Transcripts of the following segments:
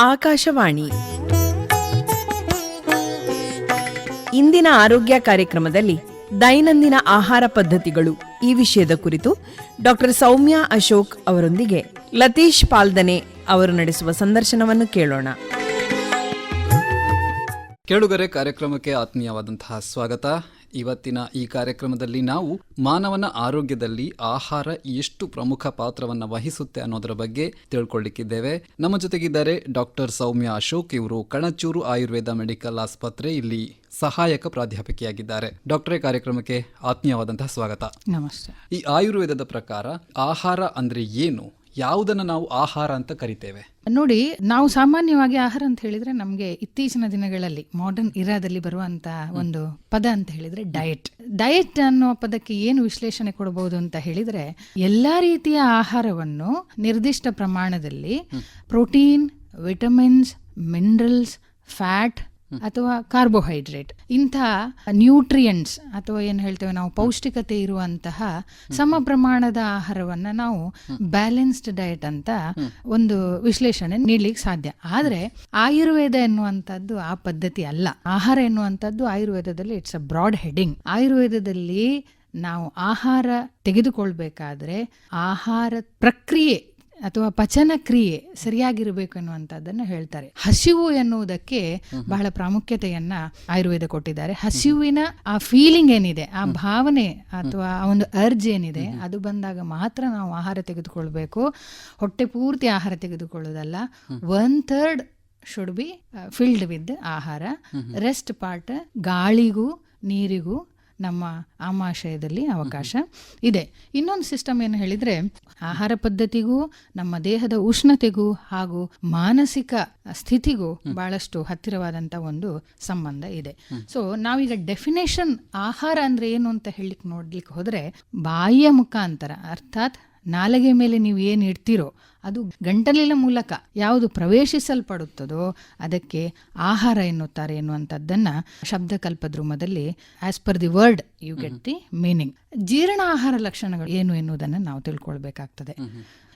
ಆಕಾಶವಾಣಿ. ಇಂದಿನ ಆರೋಗ್ಯ ಕಾರ್ಯಕ್ರಮದಲ್ಲಿ ದೈನಂದಿನ ಆಹಾರ ಪದ್ಧತಿಗಳು ಈ ವಿಷಯದ ಕುರಿತು ಡಾಕ್ಟರ್ ಸೌಮ್ಯ ಅಶೋಕ್ ಅವರೊಂದಿಗೆ ಲತೀಶ್ ಪಾಲ್ದನೆ ಅವರು ನಡೆಸುವ ಸಂದರ್ಶನವನ್ನು ಕೇಳೋಣ. ಕೇಳುಗರೆ ಕಾರ್ಯಕ್ರಮಕ್ಕೆ ಆತ್ಮೀಯವಾದಂತಹ ಸ್ವಾಗತ. ಇವತ್ತಿನ ಈ ಕಾರ್ಯಕ್ರಮದಲ್ಲಿ ನಾವು ಮಾನವನ ಆರೋಗ್ಯದಲ್ಲಿ ಆಹಾರ ಎಷ್ಟು ಪ್ರಮುಖ ಪಾತ್ರವನ್ನು ವಹಿಸುತ್ತೆ ಅನ್ನೋದರ ಬಗ್ಗೆ ತಿಳ್ಕೊಳ್ಳಿಕ್ಕಿದ್ದೇವೆ ನಮ್ಮ ಜೊತೆಗಿದ್ದಾರೆ ಡಾಕ್ಟರ್ ಸೌಮ್ಯ ಅಶೋಕ್ ಇವರು ಕಣಚೂರು ಆಯುರ್ವೇದ ಮೆಡಿಕಲ್ ಆಸ್ಪತ್ರೆ ಇಲ್ಲಿ ಸಹಾಯಕ ಪ್ರಾಧ್ಯಾಪಕಿಯಾಗಿದ್ದಾರೆ. ಡಾಕ್ಟರೇ ಕಾರ್ಯಕ್ರಮಕ್ಕೆ ಆತ್ಮೀಯವಾದಂತಹ ಸ್ವಾಗತ. ನಮಸ್ತೆ. ಈ ಆಯುರ್ವೇದದ ಪ್ರಕಾರ ಆಹಾರ ಅಂದ್ರೆ ಏನು? ಯಾವುದನ್ನು ನಾವು ಆಹಾರ ಅಂತ ಕರಿತೇವೆ? ನೋಡಿ ನಾವು ಸಾಮಾನ್ಯವಾಗಿ ಆಹಾರ ಅಂತ ಹೇಳಿದ್ರೆ ನಮಗೆ ಇತ್ತೀಚಿನ ದಿನಗಳಲ್ಲಿ ಮಾಡರ್ನ್ ಇರಾದಲ್ಲಿ ಬರುವಂತ ಒಂದು ಪದ ಅಂತ ಹೇಳಿದ್ರೆ ಡಯಟ್ ಡಯಟ್ ಅನ್ನೋ ಪದಕ್ಕೆ ಏನು ವಿಶ್ಲೇಷಣೆ ಕೊಡಬಹುದು ಅಂತ ಹೇಳಿದ್ರೆ ಎಲ್ಲಾ ರೀತಿಯ ಆಹಾರವನ್ನು ನಿರ್ದಿಷ್ಟ ಪ್ರಮಾಣದಲ್ಲಿ ಪ್ರೋಟೀನ್ ವಿಟಮಿನ್ಸ್ ಮಿನರಲ್ಸ್ ಫ್ಯಾಟ್ ಅಥವಾ ಕಾರ್ಬೋಹೈಡ್ರೇಟ್ ಇಂಥ ನ್ಯೂಟ್ರಿಯೆಂಟ್ಸ್ ಅಥವಾ ಏನು ಹೇಳ್ತೇವೆ ನಾವು ಪೌಷ್ಟಿಕತೆ ಇರುವಂತಹ ಸಮ ಪ್ರಮಾಣದ ಆಹಾರವನ್ನ ನಾವು ಬ್ಯಾಲೆನ್ಸ್ಡ್ ಡಯಟ್ ಅಂತ ಒಂದು ವಿಶ್ಲೇಷಣೆ ನೀಡ್ಲಿಕ್ಕೆ ಸಾಧ್ಯ. ಆದ್ರೆ ಆಯುರ್ವೇದ ಎನ್ನುವಂಥದ್ದು ಆ ಪದ್ಧತಿ ಅಲ್ಲ. ಆಹಾರ ಎನ್ನುವಂಥದ್ದು ಆಯುರ್ವೇದದಲ್ಲಿ ಇಟ್ಸ್ ಅ ಬ್ರಾಡ್ ಹೆಡಿಂಗ್ ಆಯುರ್ವೇದದಲ್ಲಿ ನಾವು ಆಹಾರ ತೆಗೆದುಕೊಳ್ಬೇಕಾದ್ರೆ ಆಹಾರ ಪ್ರಕ್ರಿಯೆ ಅಥವಾ ಪಚನ ಕ್ರಿಯೆ ಸರಿಯಾಗಿರಬೇಕು ಎನ್ನುವಂಥದ್ದನ್ನು ಹೇಳ್ತಾರೆ. ಹಸಿವು ಎನ್ನುವುದಕ್ಕೆ ಬಹಳ ಪ್ರಾಮುಖ್ಯತೆಯನ್ನ ಆಯುರ್ವೇದ ಕೊಟ್ಟಿದ್ದಾರೆ. ಹಸಿವಿನ ಆ ಫೀಲಿಂಗ್ ಏನಿದೆ ಆ ಭಾವನೆ ಅಥವಾ ಆ ಒಂದು ಅರ್ಜ್ ಏನಿದೆ ಅದು ಬಂದಾಗ ಮಾತ್ರ ನಾವು ಆಹಾರ ತೆಗೆದುಕೊಳ್ಬೇಕು. ಹೊಟ್ಟೆ ಪೂರ್ತಿ ಆಹಾರ ತೆಗೆದುಕೊಳ್ಳೋದಲ್ಲ. One third should be filled with ಆಹಾರ. ರೆಸ್ಟ್ ಪಾರ್ಟ್ ಗಾಳಿಗೂ ನೀರಿಗೂ ನಮ್ಮ ಆಮಾಶಯದಲ್ಲಿ ಅವಕಾಶ ಇದೆ. ಇನ್ನೊಂದು ಸಿಸ್ಟಮ್ ಏನು ಹೇಳಿದ್ರೆ ಆಹಾರ ಪದ್ಧತಿಗೂ ನಮ್ಮ ದೇಹದ ಉಷ್ಣತೆಗೂ ಹಾಗೂ ಮಾನಸಿಕ ಸ್ಥಿತಿಗೂ ಬಹಳಷ್ಟು ಹತ್ತಿರವಾದಂಥ ಒಂದು ಸಂಬಂಧ ಇದೆ. ಸೊ ನಾವೀಗ ಡೆಫಿನೇಷನ್ ಆಹಾರ ಅಂದ್ರೆ ಏನು ಅಂತ ಹೇಳಲಿಕ್ಕೆ ನೋಡ್ಲಿಕ್ಕೆ ಹೋದರೆ ಬಾಯಿಯ ಮುಖಾಂತರ ಅರ್ಥಾತ್ ನಾಲಗೆ ಮೇಲೆ ನೀವು ಏನು ಇಡ್ತೀರೋ ಅದು ಗಂಟಲಿನ ಮೂಲಕ ಯಾವುದು ಪ್ರವೇಶಿಸಲ್ಪಡುತ್ತದೋ ಅದಕ್ಕೆ ಆಹಾರ ಎನ್ನುತ್ತಾರೆ ಎನ್ನುವಂಥದ್ದನ್ನು ಶಬ್ದಕಲ್ಪದ್ರುಮದಲ್ಲಿ as per the word you get the meaning ಜೀರ್ಣ ಆಹಾರ ಲಕ್ಷಣಗಳು ಏನು ಎನ್ನುವುದನ್ನು ನಾವು ತಿಳ್ಕೊಳ್ಬೇಕಾಗ್ತದೆ.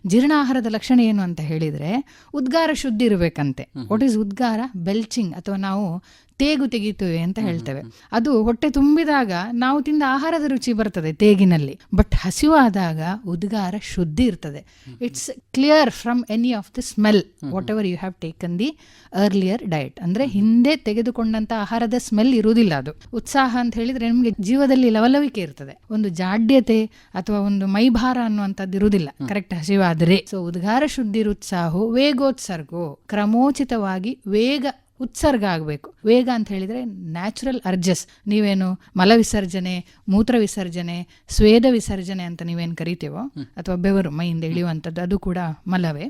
ಜೀರ್ಣಾಹಾರದ ಲಕ್ಷಣ ಏನು ಅಂತ ಹೇಳಿದರೆ ಉದ್ಗಾರ ಶುದ್ಧಿ ಇರಬೇಕಂತೆ. What is ಉದ್ಗಾರ? ಬೆಲ್ಚಿಂಗ್ ಅಥವಾ ನಾವು ತೇಗು ತೆಗೀತೇವೆ ಅಂತ ಹೇಳ್ತೇವೆ. ಅದು ಹೊಟ್ಟೆ ತುಂಬಿದಾಗ ನಾವು ತಿಂದ ಆಹಾರದ ರುಚಿ ಬರ್ತದೆ ತೇಗಿನಲ್ಲಿ. ಬಟ್ ಹಸಿವಾದಾಗ ಉದ್ಗಾರ ಶುದ್ಧಿ ಇರ್ತದೆ. It's clear from any of the smell whatever you have taken the earlier diet ಅಂದ್ರೆ ಹಿಂದೆ ತೆಗೆದುಕೊಂಡಂತ ಆಹಾರದ ಸ್ಮೆಲ್ ಇರುವುದಿಲ್ಲ ಅದು. ಉತ್ಸಾಹ ಅಂತ ಹೇಳಿದ್ರೆ ನಿಮಗೆ ಜೀವದಲ್ಲಿ ಲವಲವಿಕೆ ಇರ್ತದೆ. ಒಂದು ಜಾಡ್ಯತೆ ಅಥವಾ ಒಂದು ಮೈಭಾರ ಅನ್ನುವಂಥದ್ದು ಇರುವುದಿಲ್ಲ. ಕರೆಕ್ಟ್ ಹಸಿವಾದರೆ. ಸೊ ಉದ್ಗಾರ ಶುದ್ಧಿ ಉತ್ಸಾಹೋ ವೇಗೋತ್ಸರ್ಗೋ ಕ್ರಮೋಚಿತವಾಗಿ ವೇಗ ಉತ್ಸರ್ಗ ಆಗಬೇಕು. ವೇಗ ಅಂತ ಹೇಳಿದರೆ ನ್ಯಾಚುರಲ್ ಅರ್ಜಸ್ ನೀವೇನು ಮಲವಿಸರ್ಜನೆ ಮೂತ್ರ ವಿಸರ್ಜನೆ ಸ್ವೇದ ವಿಸರ್ಜನೆ ಅಂತ ನೀವೇನು ಕರಿತೀವೋ ಅಥವಾ ಬೆವರು ಮೈಯಿಂದ ಇಳಿಯುವಂಥದ್ದು ಅದು ಕೂಡ ಮಲವೇ.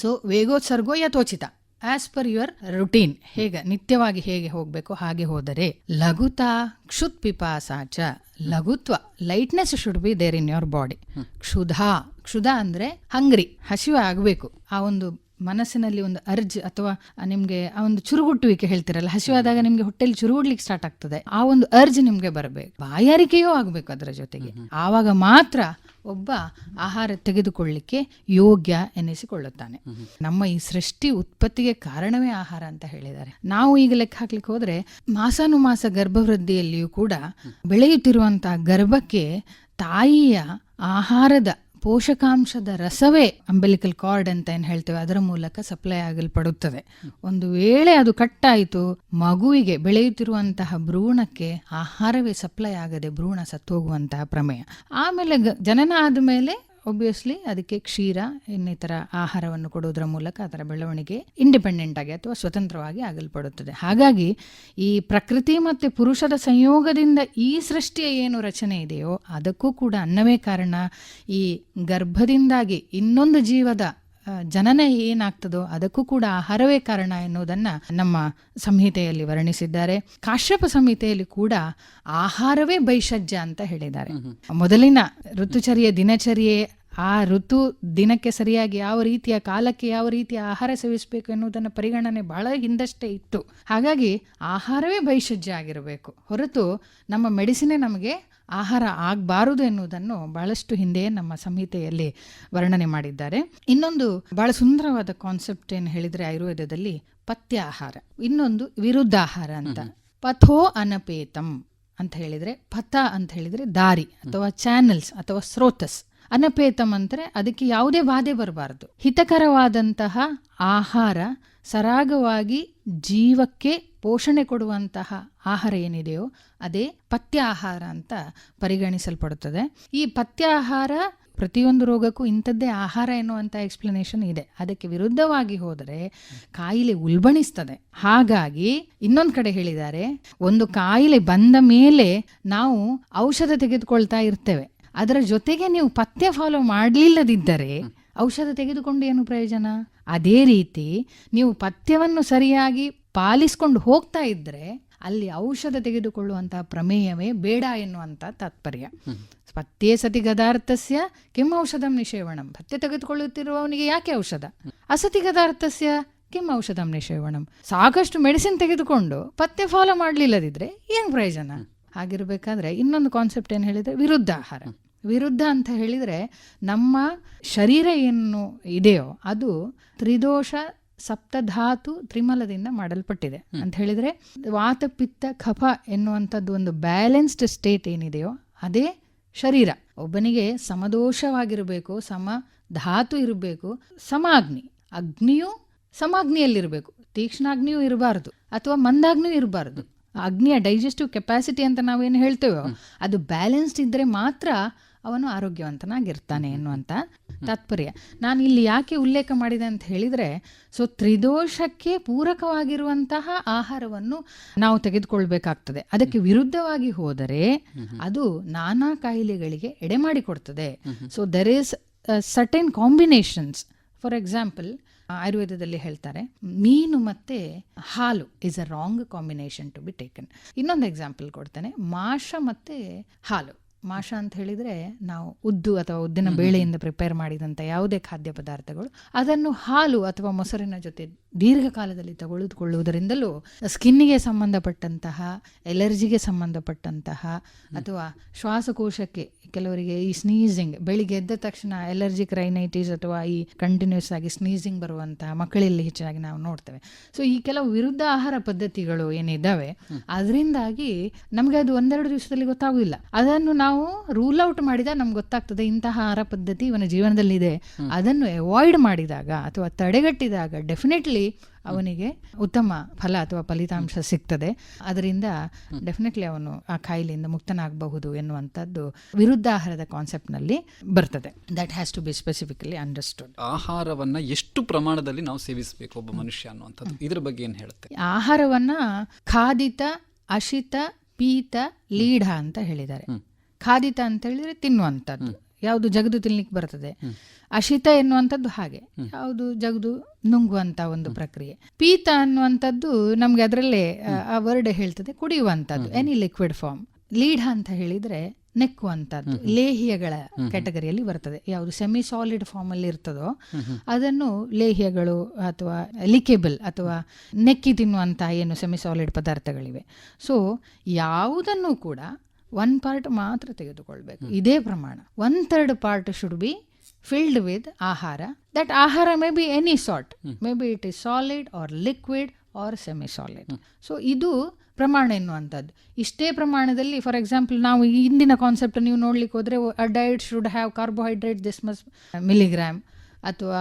ಸೊ ವೇಗೋತ್ಸರ್ಗೋ ಯಥೋಚಿತ ಆಸ್ ಪರ್ ಯುವರ್ ರುಟೀನ್ ಹೇಗೆ ನಿತ್ಯವಾಗಿ ಹೇಗೆ ಹೋಗಬೇಕು ಹಾಗೆ ಹೋದರೆ? ಲಘುತ ಕ್ಷುತ್ ಪಿಪಾಸಾಚ ಲಘುತ್ವ lightness should be there in your body ಕ್ಷುಧಾ ಕ್ಷುಧ ಅಂದರೆ ಹಂಗ್ರಿ ಹಸಿವೆ ಆಗಬೇಕು. ಆ ಒಂದು ಮನಸ್ಸಿನಲ್ಲಿ ಒಂದು ಅರ್ಜ್ ಅಥವಾ ನಿಮ್ಗೆ ಆ ಒಂದು ಚುರುಗುಟ್ಟುವಿಕೆ ಹೇಳ್ತಿರಲ್ಲ ಹಸಿವಾದಾಗ ನಿಮ್ಗೆ ಹೊಟ್ಟೆಲಿ ಚುರುಗುಡ್ಲಿಕ್ಕೆ ಸ್ಟಾರ್ಟ್ ಆಗ್ತದೆ. ಆ ಒಂದು ಅರ್ಜ್ ನಿಮ್ಗೆ ಬರಬೇಕು. ಬಾಯಾರಿಕೆಯೂ ಆಗಬೇಕು ಅದರ ಜೊತೆಗೆ. ಆವಾಗ ಮಾತ್ರ ಒಬ್ಬ ಆಹಾರ ತೆಗೆದುಕೊಳ್ಳಿಕ್ಕೆ ಯೋಗ್ಯ ಎನಿಸಿಕೊಳ್ಳುತ್ತಾನೆ ನಮ್ಮ ಈ ಸೃಷ್ಟಿ ಉತ್ಪತ್ತಿಗೆ ಕಾರಣವೇ ಆಹಾರ ಅಂತ ಹೇಳಿದ್ದಾರೆ. ನಾವು ಈಗ ಲೆಕ್ಕ ಹಾಕ್ಲಿಕ್ಕೆ ಹೋದ್ರೆ ಮಾಸಾನುಮಾಸ ಗರ್ಭವೃದ್ಧಿಯಲ್ಲಿಯೂ ಕೂಡ ಬೆಳೆಯುತ್ತಿರುವಂತಹ ಗರ್ಭಕ್ಕೆ ತಾಯಿಯ ಆಹಾರದ ಪೋಷಕಾಂಶದ ರಸವೇ ಅಂಬೆಲಿಕಲ್ ಕಾರ್ಡ್ ಅಂತ ಏನು ಹೇಳ್ತೇವೆ, ಅದರ ಮೂಲಕ ಸಪ್ಲೈ ಆಗಲ್ಪಡುತ್ತದೆ. ಒಂದು ವೇಳೆ ಅದು ಕಟ್ಟಾಯಿತು, ಮಗುವಿಗೆ ಬೆಳೆಯುತ್ತಿರುವಂತಹ ಭ್ರೂಣಕ್ಕೆ ಆಹಾರವೇ ಸಪ್ಲೈ ಆಗದೆ ಭ್ರೂಣ ಸತ್ತೋಗುವಂತಹ ಪ್ರಮೇಯ. ಆಮೇಲೆ ಜನನ ಆದಮೇಲೆ ಒಬ್ವಿಯಸ್ಲಿ ಅದಕ್ಕೆ ಕ್ಷೀರ, ಇನ್ನಿತರ ಆಹಾರವನ್ನು ಕೊಡುವುದರ ಮೂಲಕ ಅದರ ಬೆಳವಣಿಗೆ ಇಂಡಿಪೆಂಡೆಂಟ್ ಆಗಿ ಅಥವಾ ಸ್ವತಂತ್ರವಾಗಿ ಆಗಲ್ಪಡುತ್ತದೆ. ಹಾಗಾಗಿ ಈ ಪ್ರಕೃತಿ ಮತ್ತು ಪುರುಷದ ಸಂಯೋಗದಿಂದ ಈ ಸೃಷ್ಟಿಯ ಏನು ರಚನೆ ಇದೆಯೋ, ಅದಕ್ಕೂ ಕೂಡ ಅನ್ನವೇ ಕಾರಣ ಈ ಗರ್ಭದಿಂದಾಗಿ ಇನ್ನೊಂದು ಜೀವದ ಜನನ ಏನಾಗ್ತದೋ ಅದಕ್ಕೂ ಕೂಡ ಆಹಾರವೇ ಕಾರಣ ಎನ್ನುವುದನ್ನು ನಮ್ಮ ಸಂಹಿತೆಯಲ್ಲಿ ವರ್ಣಿಸಿದ್ದಾರೆ. ಕಾಶ್ಯಪ ಸಂಹಿತೆಯಲ್ಲಿ ಕೂಡ ಆಹಾರವೇ ಬೈಷಜ್ಯ ಅಂತ ಹೇಳಿದ್ದಾರೆ. ಮೊದಲಿನ ಋತುಚರ್ಯ ದಿನಚರ್ಯೆ ಆ ಋತು ದಿನಕ್ಕೆ ಸರಿಯಾಗಿ ಯಾವ ರೀತಿಯ ಕಾಲಕ್ಕೆ ಯಾವ ರೀತಿಯ ಆಹಾರ ಸೇವಿಸಬೇಕು ಎನ್ನುವುದನ್ನು ಪರಿಗಣನೆ ಬಹಳ ಹಿಂದಷ್ಟೇ ಇತ್ತು. ಹಾಗಾಗಿ ಆಹಾರವೇ ಬೈಷಜ್ಯ ಆಗಿರಬೇಕು. ಹೊರತು ನಮ್ಮ ಮೆಡಿಸಿನೇ ನಮಗೆ ಆಹಾರ ಆಗಬಾರದು ಎನ್ನುವುದನ್ನು ಬಹಳಷ್ಟು ಹಿಂದೆಯೇ ನಮ್ಮ ಸಂಹಿತೆಯಲ್ಲಿ ವರ್ಣನೆ ಮಾಡಿದ್ದಾರೆ. ಇನ್ನೊಂದು ಬಹಳ ಸುಂದರವಾದ ಕಾನ್ಸೆಪ್ಟ್ ಏನು ಹೇಳಿದರೆ ಆಯುರ್ವೇದದಲ್ಲಿ ಪಥ್ಯ ಆಹಾರ ಇನ್ನೊಂದು ವಿರುದ್ಧಾಹಾರ ಅಂತ. ಪಥೋ ಅನಪೇತಂ ಅಂತ ಹೇಳಿದ್ರೆ ಪಥ ಅಂತ ಹೇಳಿದ್ರೆ ದಾರಿ ಅಥವಾ ಚಾನೆಲ್ಸ್ ಅಥವಾ ಸ್ರೋತಸ್. ಅನಪೇತಂ ಅಂದರೆ ಅದಕ್ಕೆ ಯಾವುದೇ ಬಾಧೆ ಬರಬಾರ್ದು. ಹಿತಕರವಾದಂತಹ ಆಹಾರ ಸರಾಗವಾಗಿ ಜೀವಕ್ಕೆ ಪೋಷಣೆ ಕೊಡುವಂತಹ ಆಹಾರ ಏನಿದೆಯೋ ಅದೇ ಪಥ್ಯ ಆಹಾರ ಅಂತ ಪರಿಗಣಿಸಲ್ಪಡುತ್ತದೆ. ಈ ಪಥ್ಯ ಆಹಾರ ಪ್ರತಿಯೊಂದು ರೋಗಕ್ಕೂ ಇಂಥದ್ದೇ ಆಹಾರ ಎನ್ನುವಂಥ ಎಕ್ಸ್ಪ್ಲನೇಷನ್ ಇದೆ. ಅದಕ್ಕೆ ವಿರುದ್ಧವಾಗಿ ಹೋದರೆ ಕಾಯಿಲೆ ಉಲ್ಬಣಿಸ್ತದೆ. ಹಾಗಾಗಿ ಇನ್ನೊಂದು ಕಡೆ ಹೇಳಿದ್ದಾರೆ, ಒಂದು ಕಾಯಿಲೆ ಬಂದ ಮೇಲೆ ನಾವು ಔಷಧ ತೆಗೆದುಕೊಳ್ತಾ ಇರ್ತೇವೆ. ಅದರ ಜೊತೆಗೆ ನೀವು ಪಥ್ಯ ಫಾಲೋ ಮಾಡಲಿಲ್ಲದಿದ್ದರೆ ಔಷಧ ತೆಗೆದುಕೊಂಡು ಏನು ಪ್ರಯೋಜನ? ಅದೇ ರೀತಿ ನೀವು ಪಥ್ಯವನ್ನು ಸರಿಯಾಗಿ ಪಾಲಿಸ್ಕೊಂಡು ಹೋಗ್ತಾ ಇದ್ದರೆ ಅಲ್ಲಿ ಔಷಧ ತೆಗೆದುಕೊಳ್ಳುವಂತಹ ಪ್ರಮೇಯವೇ ಬೇಡ ಎನ್ನುವಂತಹ ತಾತ್ಪರ್ಯ. ಪಥ್ಯೇ ಸತಿ ಗದಾರ್ಥಸ್ಯ ಕಿಂ ಔಷಧಂ ನಿಷೇವಣಂ. ಪಥ್ಯ ತೆಗೆದುಕೊಳ್ಳುತ್ತಿರುವವನಿಗೆ ಯಾಕೆ ಔಷಧ? ಅಸತಿ ಗದಾರ್ಥಸ್ಯ ಕಿಂ ಔಷಧಂ ನಿಷೇವಣಂ. ಸಾಕಷ್ಟು ಮೆಡಿಸಿನ್ ತೆಗೆದುಕೊಂಡು ಪಥ್ಯ ಫಾಲೋ ಮಾಡಲಿಲ್ಲದಿದ್ರೆ ಏನು ಪ್ರಯೋಜನ? ಆಗಿರಬೇಕಾದ್ರೆ ಇನ್ನೊಂದು ಕಾನ್ಸೆಪ್ಟ್ ಏನು ಹೇಳಿದ್ರೆ ವಿರುದ್ಧ ಆಹಾರ ವಿರುದ್ಧ ಅಂತ ಹೇಳಿದರೆ ನಮ್ಮ ಶರೀರ ಏನು ಇದೆಯೋ ಅದು ತ್ರಿದೋಷ ಸಪ್ತಧಾತು ತ್ರಿಮಲದಿಂದ ಮಾಡಲ್ಪಟ್ಟಿದೆ. ಅಂತ ಹೇಳಿದರೆ ವಾತ ಪಿತ್ತ ಕಫ ಎನ್ನುವಂಥದ್ದು ಒಂದು ಬ್ಯಾಲೆನ್ಸ್ಡ್ ಸ್ಟೇಟ್ ಏನಿದೆಯೋ ಅದೇ ಶರೀರ. ಒಬ್ಬನಿಗೆ ಸಮದೋಷವಾಗಿರಬೇಕು ಸಮ ಧಾತು ಇರಬೇಕು ಸಮಾಗ್ನಿ. ಅಗ್ನಿಯು ಸಮಾಗ್ನಿಯಲ್ಲಿರಬೇಕು. ತೀಕ್ಷ್ಣಾಗ್ನಿಯೂ ಇರಬಾರ್ದು ಅಥವಾ ಮಂದಾಗ್ನಿಯೂ ಇರಬಾರ್ದು. ಅಗ್ನಿಯ ಡೈಜೆಸ್ಟಿವ್ ಕೆಪಾಸಿಟಿ ಅಂತ ನಾವೇನು ಹೇಳ್ತೇವೋ ಅದು ಬ್ಯಾಲೆನ್ಸ್ಡ್ ಇದ್ದರೆ ಮಾತ್ರ ಅವನು ಆರೋಗ್ಯವಂತನಾಗಿರ್ತಾನೆ ಎನ್ನುವಂಥ ತಾತ್ಪರ್ಯ. ನಾನು ಇಲ್ಲಿ ಯಾಕೆ ಉಲ್ಲೇಖ ಮಾಡಿದೆ ಅಂತ ಹೇಳಿದರೆ ಸೊ ತ್ರಿದೋಷಕ್ಕೆ ಪೂರಕವಾಗಿರುವಂತಹ ಆಹಾರವನ್ನು ನಾವು ತೆಗೆದುಕೊಳ್ಬೇಕಾಗ್ತದೆ. ಅದಕ್ಕೆ ವಿರುದ್ಧವಾಗಿ ಹೋದರೆ ಅದು ನಾನಾ ಕಾಯಿಲೆಗಳಿಗೆ ಎಡೆ ಮಾಡಿಕೊಡ್ತದೆ. So there is certain combinations for example ಆಯುರ್ವೇದದಲ್ಲಿ ಹೇಳ್ತಾರೆ ಮೀನು ಮತ್ತೆ ಹಾಲು is a wrong combination to be taken ಇನ್ನೊಂದು ಎಕ್ಸಾಂಪಲ್ ಕೊಡ್ತೇನೆ ಮಾಷ ಮತ್ತೆ ಹಾಲು. ಮಾಷ ಅಂತ ಹೇಳಿದರೆ ನಾವು ಉದ್ದು ಅಥವಾ ಉದ್ದಿನ ಬೇಳೆಯಿಂದ ಪ್ರಿಪೇರ್ ಮಾಡಿದಂಥ ಯಾವುದೇ ಖಾದ್ಯ ಪದಾರ್ಥಗಳು ಅದನ್ನು ಹಾಲು ಅಥವಾ ಮೊಸರಿನ ಜೊತೆ ದೀರ್ಘಕಾಲದಲ್ಲಿ ತೆಗೆದುಕೊಳ್ಳುವುದರಿಂದಲೂ ಸ್ಕಿನ್ನಿಗೆ ಸಂಬಂಧಪಟ್ಟಂತಹ ಎಲರ್ಜಿಗೆ ಸಂಬಂಧಪಟ್ಟಂತಹ ಅಥವಾ ಶ್ವಾಸಕೋಶಕ್ಕೆ ಕೆಲವರಿಗೆ ಈ ಸ್ನೀಸಿಂಗ್ ಬೆಳಿಗ್ಗೆ ಎದ್ದ ತಕ್ಷಣ ಎಲರ್ಜಿಕ್ ರೈನೈಟಿಸ್ ಅಥವಾ ಈ ಕಂಟಿನ್ಯೂಸ್ ಆಗಿ ಸ್ನೀಸಿಂಗ್ ಬರುವಂತಹ ಮಕ್ಕಳಲ್ಲಿ ಹೆಚ್ಚಾಗಿ ನಾವು ನೋಡ್ತೇವೆ. ಸೊ ಈ ಕೆಲವು ವಿರುದ್ಧ ಆಹಾರ ಪದ್ಧತಿಗಳು ಏನಿದ್ದಾವೆ ಅದರಿಂದಾಗಿ ನಮಗೆ ಅದು ಒಂದೆರಡು ದಿವಸದಲ್ಲಿ ಗೊತ್ತಾಗುದಿಲ್ಲ ಅದನ್ನು ನಾವು ರೂಲ್ ಔಟ್ ಮಾಡಿದಾಗ ನಮ್ಗೆ ಗೊತ್ತಾಗ್ತದೆ ಇಂತಹ ಆಹಾರ ಪದ್ಧತಿ ಇವನ ಜೀವನದಲ್ಲಿದೆ. ಅದನ್ನು ಅವಾಯ್ಡ್ ಮಾಡಿದಾಗ ಅಥವಾ ತಡೆಗಟ್ಟಿದಾಗ ಡೆಫಿನೆಟ್ಲಿ ಅವನಿಗೆ ಉತ್ತಮ ಫಲ ಅಥವಾ ಫಲಿತಾಂಶ ಸಿಗ್ತದೆ. ಅದರಿಂದ ಡೆಫಿನೆಟ್ಲಿ ಅವನು ಆ ಕಾಯಿಲೆಯಿಂದ ಮುಕ್ತನಾಗಬಹುದು ಎನ್ನುವಂಥದ್ದು ವಿರುದ್ಧ ಆಹಾರದ ಕಾನ್ಸೆಪ್ಟ್ನಲ್ಲಿ ಬರ್ತದೆ. That has to be specifically understood ಆಹಾರವನ್ನ ಎಷ್ಟು ಪ್ರಮಾಣದಲ್ಲಿ ನಾವು ಸೇವಿಸಬೇಕು ಒಬ್ಬ ಮನುಷ್ಯ ಅನ್ನುವಂಥದ್ದು. ಇದ್ರ ಬಗ್ಗೆ ಏನು ಹೇಳುತ್ತೆ? ಆಹಾರವನ್ನ ಖಾದಿತ ಅಶಿತ ಪೀತ ಲೀಢ ಅಂತ ಹೇಳಿದ್ದಾರೆ. ಖಾದಿತ ಅಂತ ಹೇಳಿದ್ರೆ ತಿನ್ನುವಂಥದ್ದು. ಯಾವುದು ಜಗದು ತಿನ್ಲಿಕ್ಕೆ ಬರ್ತದೆ. ಅಶಿತ ಎನ್ನುವಂಥದ್ದು ಹಾಗೆ. ಯಾವುದು? ಜಗದು ನುಂಗುವಂತ ಒಂದು ಪ್ರಕ್ರಿಯೆ. ಪೀತ ಅನ್ನುವಂಥದ್ದು ನಮ್ಗೆ ಅದರಲ್ಲೇ ಆ ವರ್ಡ್ ಹೇಳ್ತದೆ ಕುಡಿಯುವಂಥದ್ದು. ಎನಿ ಲಿಕ್ವಿಡ್ ಫಾರ್ಮ್ ಲೀಢ ಅಂತ ಹೇಳಿದ್ರೆ ನೆಕ್ಕುವಂಥದ್ದು ಲೇಹಿಯಗಳ ಕ್ಯಾಟಗರಿಯಲ್ಲಿ ಬರ್ತದೆ. ಯಾವುದು ಸೆಮಿ ಸಾಲಿಡ್ ಫಾರ್ಮ್ ಅಲ್ಲಿ ಇರ್ತದೋ ಅದನ್ನು ಲೇಹಿಯಗಳು ಅಥವಾ ಲಿಕೇಬಲ್ ಅಥವಾ ನೆಕ್ಕಿ ತಿನ್ನುವಂತಹ ಏನು ಸೆಮಿ ಸಾಲಿಡ್ ಪದಾರ್ಥಗಳಿವೆ. ಸೊ ಯಾವುದನ್ನು ಕೂಡ ಒನ್ ಪಾರ್ಟ್ ಮಾತ್ರ ತೆಗೆದುಕೊಳ್ಬೇಕು. ಇದೇ ಪ್ರಮಾಣ. One third part should be filled with ಆಹಾರ. ದಟ್ ಆಹಾರ may be any sort may be it is solid or liquid or semi solid so ಇದು ಪ್ರಮಾಣ ಎನ್ನುವಂಥದ್ದು. ಇಷ್ಟೇ ಪ್ರಮಾಣದಲ್ಲಿ ಫಾರ್ ಎಕ್ಸಾಂಪಲ್ ನಾವು ಇಂದಿನ ಕಾನ್ಸೆಪ್ಟ್ ನೀವು ನೋಡ್ಲಿಕ್ಕೆ ಹೋದರೆ diet should have carbohydrate this much milligram ಅಥವಾ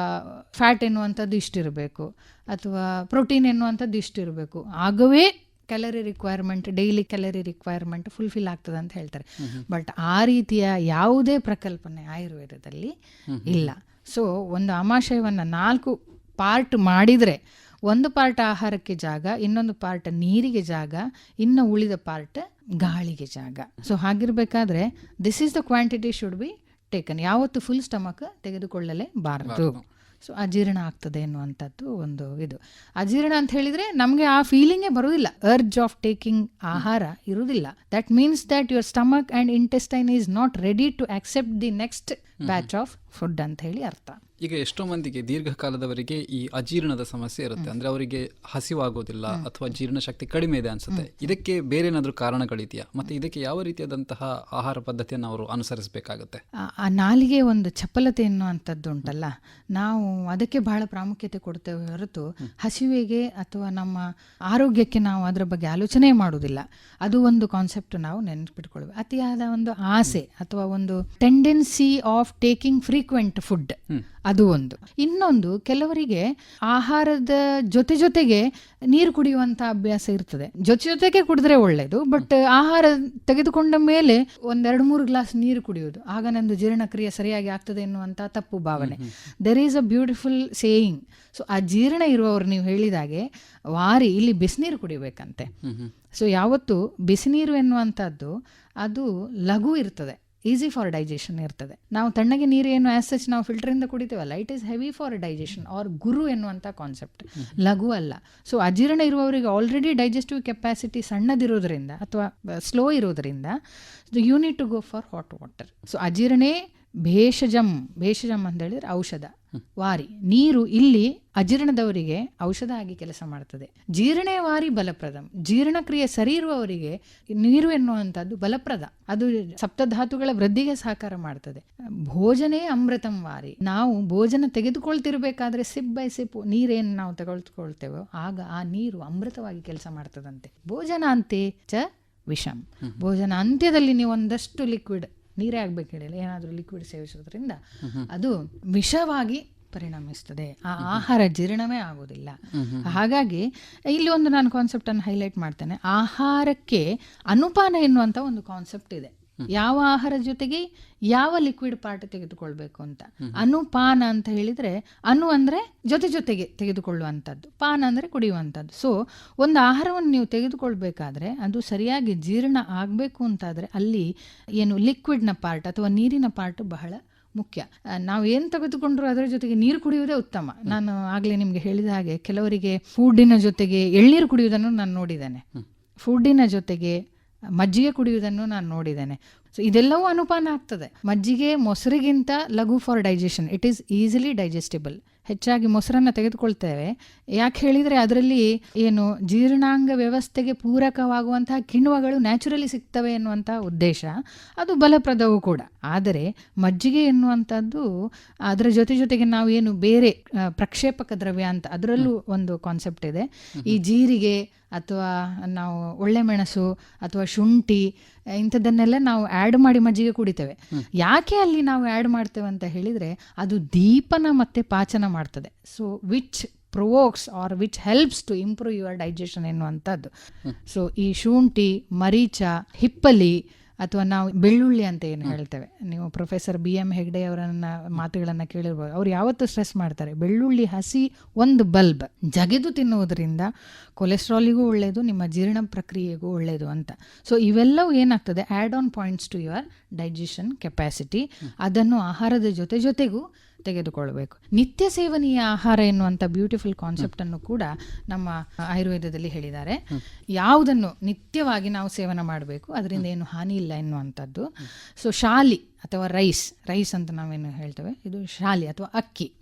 ಫ್ಯಾಟ್ ಎನ್ನುವಂಥದ್ದು ಇಷ್ಟಿರಬೇಕು ಅಥವಾ ಪ್ರೋಟೀನ್ ಎನ್ನುವಂಥದ್ದು ಇಷ್ಟಿರಬೇಕು. ಆಗವೇ calorie requirement daily calorie requirement fulfil ಆಗ್ತದೆ ಅಂತ ಹೇಳ್ತಾರೆ. ಬಟ್ ಆ ರೀತಿಯ ಯಾವುದೇ ಪ್ರಕಲ್ಪನೆ ಆಯುರ್ವೇದದಲ್ಲಿ ಇಲ್ಲ. ಸೊ ಒಂದು ಅಮಾಶಯವನ್ನು ನಾಲ್ಕು ಪಾರ್ಟ್ ಮಾಡಿದರೆ ಒಂದು ಪಾರ್ಟ್ ಆಹಾರಕ್ಕೆ ಜಾಗ ಇನ್ನೊಂದು ಪಾರ್ಟ್ ನೀರಿಗೆ ಜಾಗ ಇನ್ನು ಉಳಿದ ಪಾರ್ಟ್ ಗಾಳಿಗೆ ಜಾಗ. So ಹಾಗಿರ್ಬೇಕಾದ್ರೆ this is the quantity should be taken ಯಾವತ್ತು ಫುಲ್ ಸ್ಟಮಕ್ ತೆಗೆದುಕೊಳ್ಳಲೇಬಾರದು ಸೊ ಅಜೀರ್ಣ ಆಗ್ತದೆ ಅನ್ನುವಂಥದ್ದು ಒಂದು ಇದು. ಅಜೀರ್ಣ ಅಂತ ಹೇಳಿದರೆ ನಮಗೆ ಆ ಫೀಲಿಂಗೇ ಬರುವುದಿಲ್ಲ. ಅರ್ಜ್ ಆಫ್ ಟೇಕಿಂಗ್ ಆಹಾರ ಇರುವುದಿಲ್ಲ. That means that your stomach and intestine is not ready to accept the next batch of food ಅಂತ ಹೇಳಿ ಅರ್ಥ. ಈಗ ಎಷ್ಟೋ ಮಂದಿಗೆ ದೀರ್ಘಕಾಲದವರೆಗೆ ಈ ಅಜೀರ್ಣದ ಸಮಸ್ಯೆ ಇರುತ್ತೆ. ಅಂದ್ರೆ ಅವರಿಗೆ ಹಸಿವಾಗೋದಿಲ್ಲ ಅಥವಾ ಜೀರ್ಣಶಕ್ತಿ ಕಡಿಮೆ ಇದೆ ಅನ್ಸುತ್ತೆ. ಇದಕ್ಕೆ ಬೇರೆ ಏನಾದರೂ ಕಾರಣಗಳಿದೆಯಾ? ಮತ್ತೆ ಇದಕ್ಕೆ ಯಾವ ರೀತಿಯಾದಂತಹ ಆಹಾರ ಪದ್ಧತಿಯನ್ನು ಅವರು ಅನುಸರಿಸಬೇಕಾಗುತ್ತೆ? ಆ- ಆ ನಾಲಿಗೆ ಒಂದು ಚಪಲತೆ ಎನ್ನುವಂಥದ್ದು ಉಂಟಲ್ಲ. ನಾವು ಅದಕ್ಕೆ ಬಹಳ ಪ್ರಾಮುಖ್ಯತೆ ಕೊಡ್ತೇವೆ ಹೊರತು ಹಸಿವೆಗೆ ಅಥವಾ ನಮ್ಮ ಆರೋಗ್ಯಕ್ಕೆ ನಾವು ಅದರ ಬಗ್ಗೆ ಆಲೋಚನೆ ಮಾಡುವುದಿಲ್ಲ. ಅದು ಒಂದು ಕಾನ್ಸೆಪ್ಟ್ ನಾವು ನೆನಪಿಟ್ಕೊಳ್ಬೇಕು. ಅತಿಯಾದ ಒಂದು ಆಸೆ ಅಥವಾ ಒಂದು tendency of taking frequent food ಅದು ಒಂದು. ಇನ್ನೊಂದು ಕೆಲವರಿಗೆ ಆಹಾರದ ಜೊತೆ ಜೊತೆಗೆ ನೀರು ಕುಡಿಯುವಂತ ಅಭ್ಯಾಸ ಇರ್ತದೆ. ಜೊತೆ ಜೊತೆಗೆ ಕುಡಿದ್ರೆ ಒಳ್ಳೇದು ಬಟ್ ಆಹಾರ ತೆಗೆದುಕೊಂಡ ಮೇಲೆ ಒಂದೆರಡು ಮೂರು ಗ್ಲಾಸ್ ನೀರು ಕುಡಿಯೋದು ಆಗ ನಂದು ಜೀರ್ಣಕ್ರಿಯೆ ಸರಿಯಾಗಿ ಆಗ್ತದೆ ಎನ್ನುವಂಥ ತಪ್ಪು ಭಾವನೆ. There is a beautiful saying so ಆ ಜೀರ್ಣ ಇರುವವರು ನೀವು ಹೇಳಿದಾಗೆ ವಾರಿ ಇಲ್ಲಿ ಬಿಸಿನೀರು ಕುಡಿಬೇಕಂತೆ. ಸೊ ಯಾವತ್ತು ಬಿಸಿನೀರು ಎನ್ನುವಂಥದ್ದು ಅದು ಲಘು ಇರ್ತದೆ. ಈಸಿ ಫಾರ್ ಡೈಜೆಷನ್ ಇರ್ತದೆ. ನಾವು ತಣ್ಣಗೆ ನೀರು ಏನು ಆಸ್ ಸಚ್ ನಾವು ಫಿಲ್ಟರಿಂದ ಕುಡಿತೇವಲ್ಲ it is heavy for digestion or ಗುರು ಎನ್ನುವಂಥ ಕಾನ್ಸೆಪ್ಟ್ ಲಘು ಅಲ್ಲ. ಸೊ ಅಜೀರ್ಣ ಇರುವವರಿಗೆ ಆಲ್ರೆಡಿ ಡೈಜೆಸ್ಟಿವ್ ಕೆಪಾಸಿಟಿ ಸಣ್ಣದಿರೋದ್ರಿಂದ ಅಥವಾ ಸ್ಲೋ ಇರೋದ್ರಿಂದ you need to go for hot water so ಅಜೀರ್ಣೇ ಭೇಷಜಂ ಭೇಷಜಂ ಅಂತ ಹೇಳಿದ್ರೆ ಔಷಧ. ವಾರಿ ನೀರು ಇಲ್ಲಿ ಅಜೀರ್ಣದವರಿಗೆ ಔಷಧ ಆಗಿ ಕೆಲಸ ಮಾಡ್ತದೆ. ಜೀರ್ಣೇ ವಾರಿ ಬಲಪ್ರದಂ. ಜೀರ್ಣಕ್ರಿಯೆ ಸರಿ ಇರುವವರಿಗೆ ನೀರು ಎನ್ನುವಂಥದ್ದು ಬಲಪ್ರದ. ಅದು ಸಪ್ತಧಾತುಗಳ ವೃದ್ಧಿಗೆ ಸಹಕಾರ ಮಾಡ್ತದೆ. ಭೋಜನೇ ಅಮೃತಂ ವಾರಿ. ನಾವು ಭೋಜನ ತೆಗೆದುಕೊಳ್ತಿರ್ಬೇಕಾದ್ರೆ ಸಿಪ್ ಬೈ ಸಿಪ್ ನೀರೇನು ನಾವು ತೆಗೆದುಕೊಳ್ತೇವೋ ಆಗ ಆ ನೀರು ಅಮೃತವಾಗಿ ಕೆಲಸ ಮಾಡ್ತದಂತೆ. ಭೋಜನ ಅಂತೆ ಚ ವಿಷಂ. ಭೋಜನ ಅಂತ್ಯದಲ್ಲಿ ನೀವು ಒಂದಷ್ಟು ಲಿಕ್ವಿಡ್ ನೀರೇ ಆಗ್ಬೇಕು ಹೇಳಿಲ್ಲ ಏನಾದರೂ ಲಿಕ್ವಿಡ್ ಸೇವಿಸೋದ್ರಿಂದ ಅದು ವಿಷವಾಗಿ ಪರಿಣಮಿಸ್ತದೆ. ಆ ಆಹಾರ ಜೀರ್ಣವೇ ಆಗೋದಿಲ್ಲ ಹಾಗಾಗಿ ಇಲ್ಲಿ ಒಂದು ನಾನು ಕಾನ್ಸೆಪ್ಟ್ ಅನ್ನು ಹೈಲೈಟ್ ಮಾಡ್ತೇನೆ. ಆಹಾರಕ್ಕೆ ಅನುಪಾನ ಎನ್ನುವಂಥ ಒಂದು ಕಾನ್ಸೆಪ್ಟ್ ಇದೆ. ಯಾವ ಆಹಾರ ಜೊತೆಗೆ ಯಾವ ಲಿಕ್ವಿಡ್ ಪಾರ್ಟ್ ತೆಗೆದುಕೊಳ್ಬೇಕು ಅಂತ. ಅನು ಪಾನ ಅಂತ ಹೇಳಿದ್ರೆ ಅನು ಅಂದ್ರೆ ಜೊತೆ ಜೊತೆಗೆ ತೆಗೆದುಕೊಳ್ಳುವಂಥದ್ದು ಪಾನ ಅಂದ್ರೆ ಕುಡಿಯುವಂಥದ್ದು. ಸೊ ಒಂದು ಆಹಾರವನ್ನು ನೀವು ತೆಗೆದುಕೊಳ್ಬೇಕಾದ್ರೆ ಅದು ಸರಿಯಾಗಿ ಜೀರ್ಣ ಆಗಬೇಕು ಅಂತಾದ್ರೆ ಅಲ್ಲಿ ಏನು ಲಿಕ್ವಿಡ್ನ ಪಾರ್ಟ್ ಅಥವಾ ನೀರಿನ ಪಾರ್ಟ್ ಬಹಳ ಮುಖ್ಯ. ನಾವು ಏನು ತೆಗೆದುಕೊಂಡ್ರು ಅದರ ಜೊತೆಗೆ ನೀರು ಕುಡಿಯುವುದೇ ಉತ್ತಮ. ನಾನು ಆಗಲೇ ನಿಮಗೆ ಹೇಳಿದ ಹಾಗೆ ಕೆಲವರಿಗೆ ಫುಡ್ಡಿನ ಜೊತೆಗೆ ಎಳ್ನೀರು ಕುಡಿಯುವುದನ್ನು ನಾನು ನೋಡಿದ್ದೇನೆ. ಫುಡ್ಡಿನ ಜೊತೆಗೆ ಮಜ್ಜಿಗೆ ಕುಡಿಯುವುದನ್ನು ನಾನು ನೋಡಿದ್ದೇನೆ. ಸೊ ಇದೆಲ್ಲವೂ ಅನುಪಾನ ಆಗ್ತದೆ. ಮಜ್ಜಿಗೆ ಮೊಸರಿಗಿಂತ ಲಘು for digestion it is easily digestible ಹೆಚ್ಚಾಗಿ ಮೊಸರನ್ನು ತೆಗೆದುಕೊಳ್ತೇವೆ. ಯಾಕೆ ಹೇಳಿದರೆ ಅದರಲ್ಲಿ ಏನು ಜೀರ್ಣಾಂಗ ವ್ಯವಸ್ಥೆಗೆ ಪೂರಕವಾಗುವಂತಹ ಕಿಣ್ವಗಳು ನ್ಯಾಚುರಲಿ ಸಿಗ್ತವೆ ಎನ್ನುವಂಥ ಉದ್ದೇಶ. ಅದು ಬಲಪ್ರದವೂ ಕೂಡ. ಆದರೆ ಮಜ್ಜಿಗೆ ಎನ್ನುವಂಥದ್ದು ಅದರ ಜೊತೆ ಜೊತೆಗೆ ನಾವು ಏನು ಬೇರೆ ಪ್ರಕ್ಷೇಪಕ ದ್ರವ್ಯ ಅಂತ ಅದರಲ್ಲೂ ಒಂದು ಕಾನ್ಸೆಪ್ಟ್ ಇದೆ. ಈ ಜೀರಿಗೆ ಅಥವಾ ನಾವು ಒಳ್ಳೆ ಮೆಣಸು ಅಥವಾ ಶುಂಠಿ ಇಂಥದ್ದನ್ನೆಲ್ಲ ನಾವು ಆ್ಯಡ್ ಮಾಡಿ ಮಜ್ಜಿಗೆ ಕುಡಿತೇವೆ. ಯಾಕೆ ಅಲ್ಲಿ ನಾವು ಆ್ಯಡ್ ಮಾಡ್ತೇವೆ ಅಂತ ಹೇಳಿದರೆ ಅದು ದೀಪನ ಮತ್ತೆ ಪಾಚನ ಮಾಡ್ತದೆ. So which provokes or which helps to improve your digestion ಎನ್ನುವಂಥದ್ದು. ಸೊ ಈ ಶುಂಠಿ ಮರೀಚ ಹಿಪ್ಪಲಿ ಅಥವಾ ನಾವು ಬೆಳ್ಳುಳ್ಳಿ ಅಂತ ಏನು ಹೇಳ್ತೇವೆ. ನೀವು ಪ್ರೊಫೆಸರ್ ಬಿ ಎಂ ಹೆಗ್ಡೆ ಅವರನ್ನ ಮಾತುಗಳನ್ನು ಕೇಳಿರ್ಬೋದು. ಅವ್ರು ಯಾವತ್ತು ಸ್ಟ್ರೆಸ್ ಮಾಡ್ತಾರೆ. ಬೆಳ್ಳುಳ್ಳಿ ಹಸಿ ಒಂದು ಬಲ್ಬ್ ಜಗೆದು ತಿನ್ನುವುದರಿಂದ ಕೊಲೆಸ್ಟ್ರಾಲಿಗೂ ಒಳ್ಳೆಯದು ನಿಮ್ಮ ಜೀರ್ಣ ಪ್ರಕ್ರಿಯೆಗೂ ಒಳ್ಳೆಯದು ಅಂತ. ಸೊ ಇವೆಲ್ಲವೂ ಏನಾಗ್ತದೆ? Add on points to your digestion capacity ಅದನ್ನು ಆಹಾರದ ಜೊತೆ ಜೊತೆಗೂ ತೆಗೆದುಕೊಳ್ಬೇಕು. ನಿತ್ಯ ಸೇವನೀಯ ಆಹಾರ ಎನ್ನುವಂಥ ಬ್ಯೂಟಿಫುಲ್ ಕಾನ್ಸೆಪ್ಟ್ ಅನ್ನು ಕೂಡ ನಮ್ಮ ಆಯುರ್ವೇದದಲ್ಲಿ ಹೇಳಿದ್ದಾರೆ. ಯಾವುದನ್ನು ನಿತ್ಯವಾಗಿ ನಾವು ಸೇವನೆ ಮಾಡಬೇಕು ಅದರಿಂದ ಏನು ಹಾನಿ ಇಲ್ಲ ಎನ್ನುವಂಥದ್ದು. ಸೊ ಶಾಲಿ ಅಥವಾ ರೈಸ್ ರೈಸ್ ಅಂತ ನಾವೇನು ಹೇಳ್ತೇವೆ? ಇದು ಶಾಲಿ ಅಥವಾ ಅಕ್ಕಿ.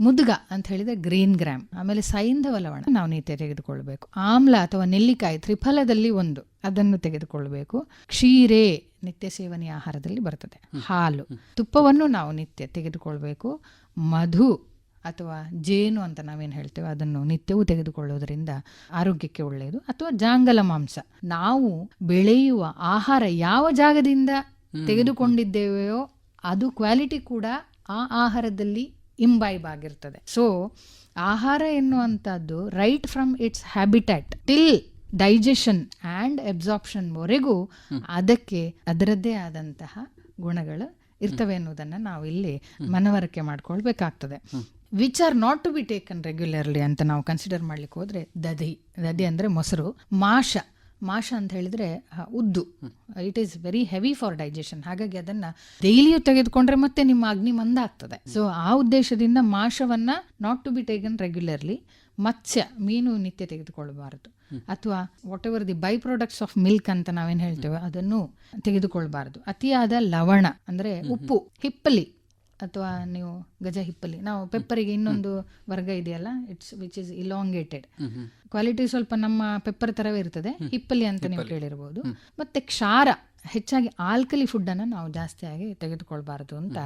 ಮುದ್ಗ ಅಂತ ಹೇಳಿದ್ರೆ ಗ್ರೀನ್ ಗ್ರಾಮ್ ಆಮೇಲೆ ಸೈಂಧವ ಲವಣ ನಾವು ನಿತ್ಯ ತೆಗೆದುಕೊಳ್ಬೇಕು. ಆಮ್ಲ ಅಥವಾ ನೆಲ್ಲಿಕಾಯಿ ತ್ರಿಫಲದಲ್ಲಿ ಒಂದು ಅದನ್ನು ತೆಗೆದುಕೊಳ್ಬೇಕು. ಕ್ಷೀರೆ ನಿತ್ಯ ಸೇವನೆಯ ಆಹಾರದಲ್ಲಿ ಬರ್ತದೆ. ಹಾಲು. ತುಪ್ಪವನ್ನು ನಾವು ನಿತ್ಯ ತೆಗೆದುಕೊಳ್ಬೇಕು. ಮಧು ಅಥವಾ ಜೇನು ಅಂತ ನಾವೇನು ಹೇಳ್ತೇವೆ ಅದನ್ನು ನಿತ್ಯವೂ ತೆಗೆದುಕೊಳ್ಳೋದ್ರಿಂದ ಆರೋಗ್ಯಕ್ಕೆ ಒಳ್ಳೆಯದು. ಅಥವಾ ಜಾಂಗಲ ಮಾಂಸ. ನಾವು ಬೆಳೆಯುವ ಆಹಾರ ಯಾವ ಜಾಗದಿಂದ ತೆಗೆದುಕೊಂಡಿದ್ದೇವೆಯೋ ಅದು ಕ್ವಾಲಿಟಿ ಕೂಡ ಆ ಆಹಾರದಲ್ಲಿ ಇಂಬೈಬ್ ಆಗಿರ್ತದೆ. ಸೊ ಆಹಾರ ಎನ್ನುವಂಥದ್ದು right from its habitat till digestion and absorption ವರೆಗೂ ಅದಕ್ಕೆ ಅದರದ್ದೇ ಆದಂತಹ ಗುಣಗಳು ಇರ್ತವೆ ಅನ್ನೋದನ್ನು ನಾವು ಇಲ್ಲಿ ಮನವರಿಕೆ ಮಾಡ್ಕೊಳ್ಬೇಕಾಗ್ತದೆ. Which are not to be taken regularly ಅಂತ ನಾವು ಕನ್ಸಿಡರ್ ಮಾಡ್ಲಿಕ್ಕೆ ಹೋದ್ರೆ ದಧಿ. ದಧಿ ಅಂದ್ರೆ ಮೊಸರು ಮಾಷ ಮಾಷ ಅಂತ ಹೇಳಿದ್ರೆ ಉದ್ದು. It is very heavy for digestion ಹಾಗಾಗಿ ಅದನ್ನ ಡೈಲಿಯೂ ತೆಗೆದುಕೊಂಡ್ರೆ ಮತ್ತೆ ನಿಮ್ಮ ಅಗ್ನಿ ಮಂದ ಆಗ್ತದೆ. ಸೊ ಆ ಉದ್ದೇಶದಿಂದ ಮಾಷವನ್ನ not to be taken regularly ಮತ್ಸ್ಯ ಮೀನು ನಿತ್ಯ ತೆಗೆದುಕೊಳ್ಳಬಾರದು ಅಥವಾ whatever the by products of milk ಅಂತ ನಾವೇನು ಹೇಳ್ತೇವೆ ಅದನ್ನು ತೆಗೆದುಕೊಳ್ಬಾರದು. ಅತಿಯಾದ ಲವಣ ಅಂದ್ರೆ ಉಪ್ಪು ಹಿಪ್ಪಲಿ ಅಥವಾ ನೀವು ಗಜ ಹಿಪ್ಪಲಿ. ನಾವು ಪೆಪ್ಪರಿಗೆ ಇನ್ನೊಂದು ವರ್ಗ ಇದೆಯಲ್ಲ it's which is elongated quality ಸ್ವಲ್ಪ ನಮ್ಮ ಪೆಪ್ಪರ್ ತರವೇ ಇರ್ತದೆ ಹಿಪ್ಪಲಿ ಅಂತ ನೀವು ಕೇಳಿರ್ಬೋದು. ಮತ್ತೆ ಕ್ಷಾರ ಹೆಚ್ಚಾಗಿ ಆಲ್ಕಲಿ ಫುಡ್ ಅನ್ನು ನಾವು ಜಾಸ್ತಿಯಾಗಿ ತೆಗೆದುಕೊಳ್ಬಾರ್ದು ಅಂತ.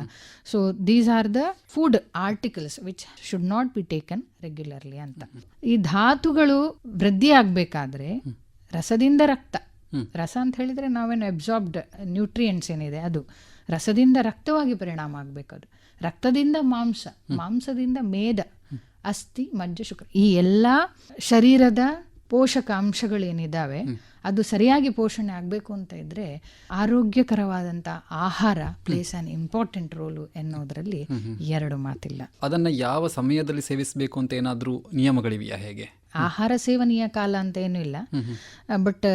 So these are the food articles which should not be taken regularly ಅಂತ. ಈ ಧಾತುಗಳು ವೃದ್ಧಿ ಆಗ್ಬೇಕಾದ್ರೆ ರಸದಿಂದ ರಕ್ತ. ರಸ ಅಂತ ಹೇಳಿದ್ರೆ ನಾವೇನು ಅಬ್ಸಾರ್ಬ್ಡ್ ನ್ಯೂಟ್ರಿಯೆಂಟ್ಸ್ ಏನಿದೆ ಅದು. ರಸದಿಂದ ರಕ್ತವಾಗಿ ಪರಿಣಾಮ ಆಗಬೇಕದು ಅದು ರಕ್ತದಿಂದ ಮಾಂಸ ಮಾಂಸದಿಂದ ಮೇದ ಅಸ್ಥಿ ಮಜ್ಜ ಶುಕ್ರ. ಈ ಎಲ್ಲ ಶರೀರದ ಪೋಷಕಾಂಶಗಳೇನಿದ್ದಾವೆ ಅದು ಸರಿಯಾಗಿ ಪೋಷಣೆ ಆಗಬೇಕು ಅಂತ ಇದ್ರೆ ಆರೋಗ್ಯಕರವಾದಂತಹ ಆಹಾರ ಪ್ಲೇಸ್ ಆನ್ ಇಂಪಾರ್ಟೆಂಟ್ ರೋಲು ಎನ್ನುವುದರಲ್ಲಿ ಎರಡು ಮಾತಿಲ್ಲ. ಅದನ್ನ ಯಾವ ಸಮಯದಲ್ಲಿ ಸೇವಿಸಬೇಕು ಅಂತ ಏನಾದರೂ ನಿಯಮಗಳಿವೆಯಾ ಹೇಗೆ? ಆಹಾರ ಸೇವನೆಯ ಕಾಲ ಅಂತ ಏನೂ ಇಲ್ಲ. But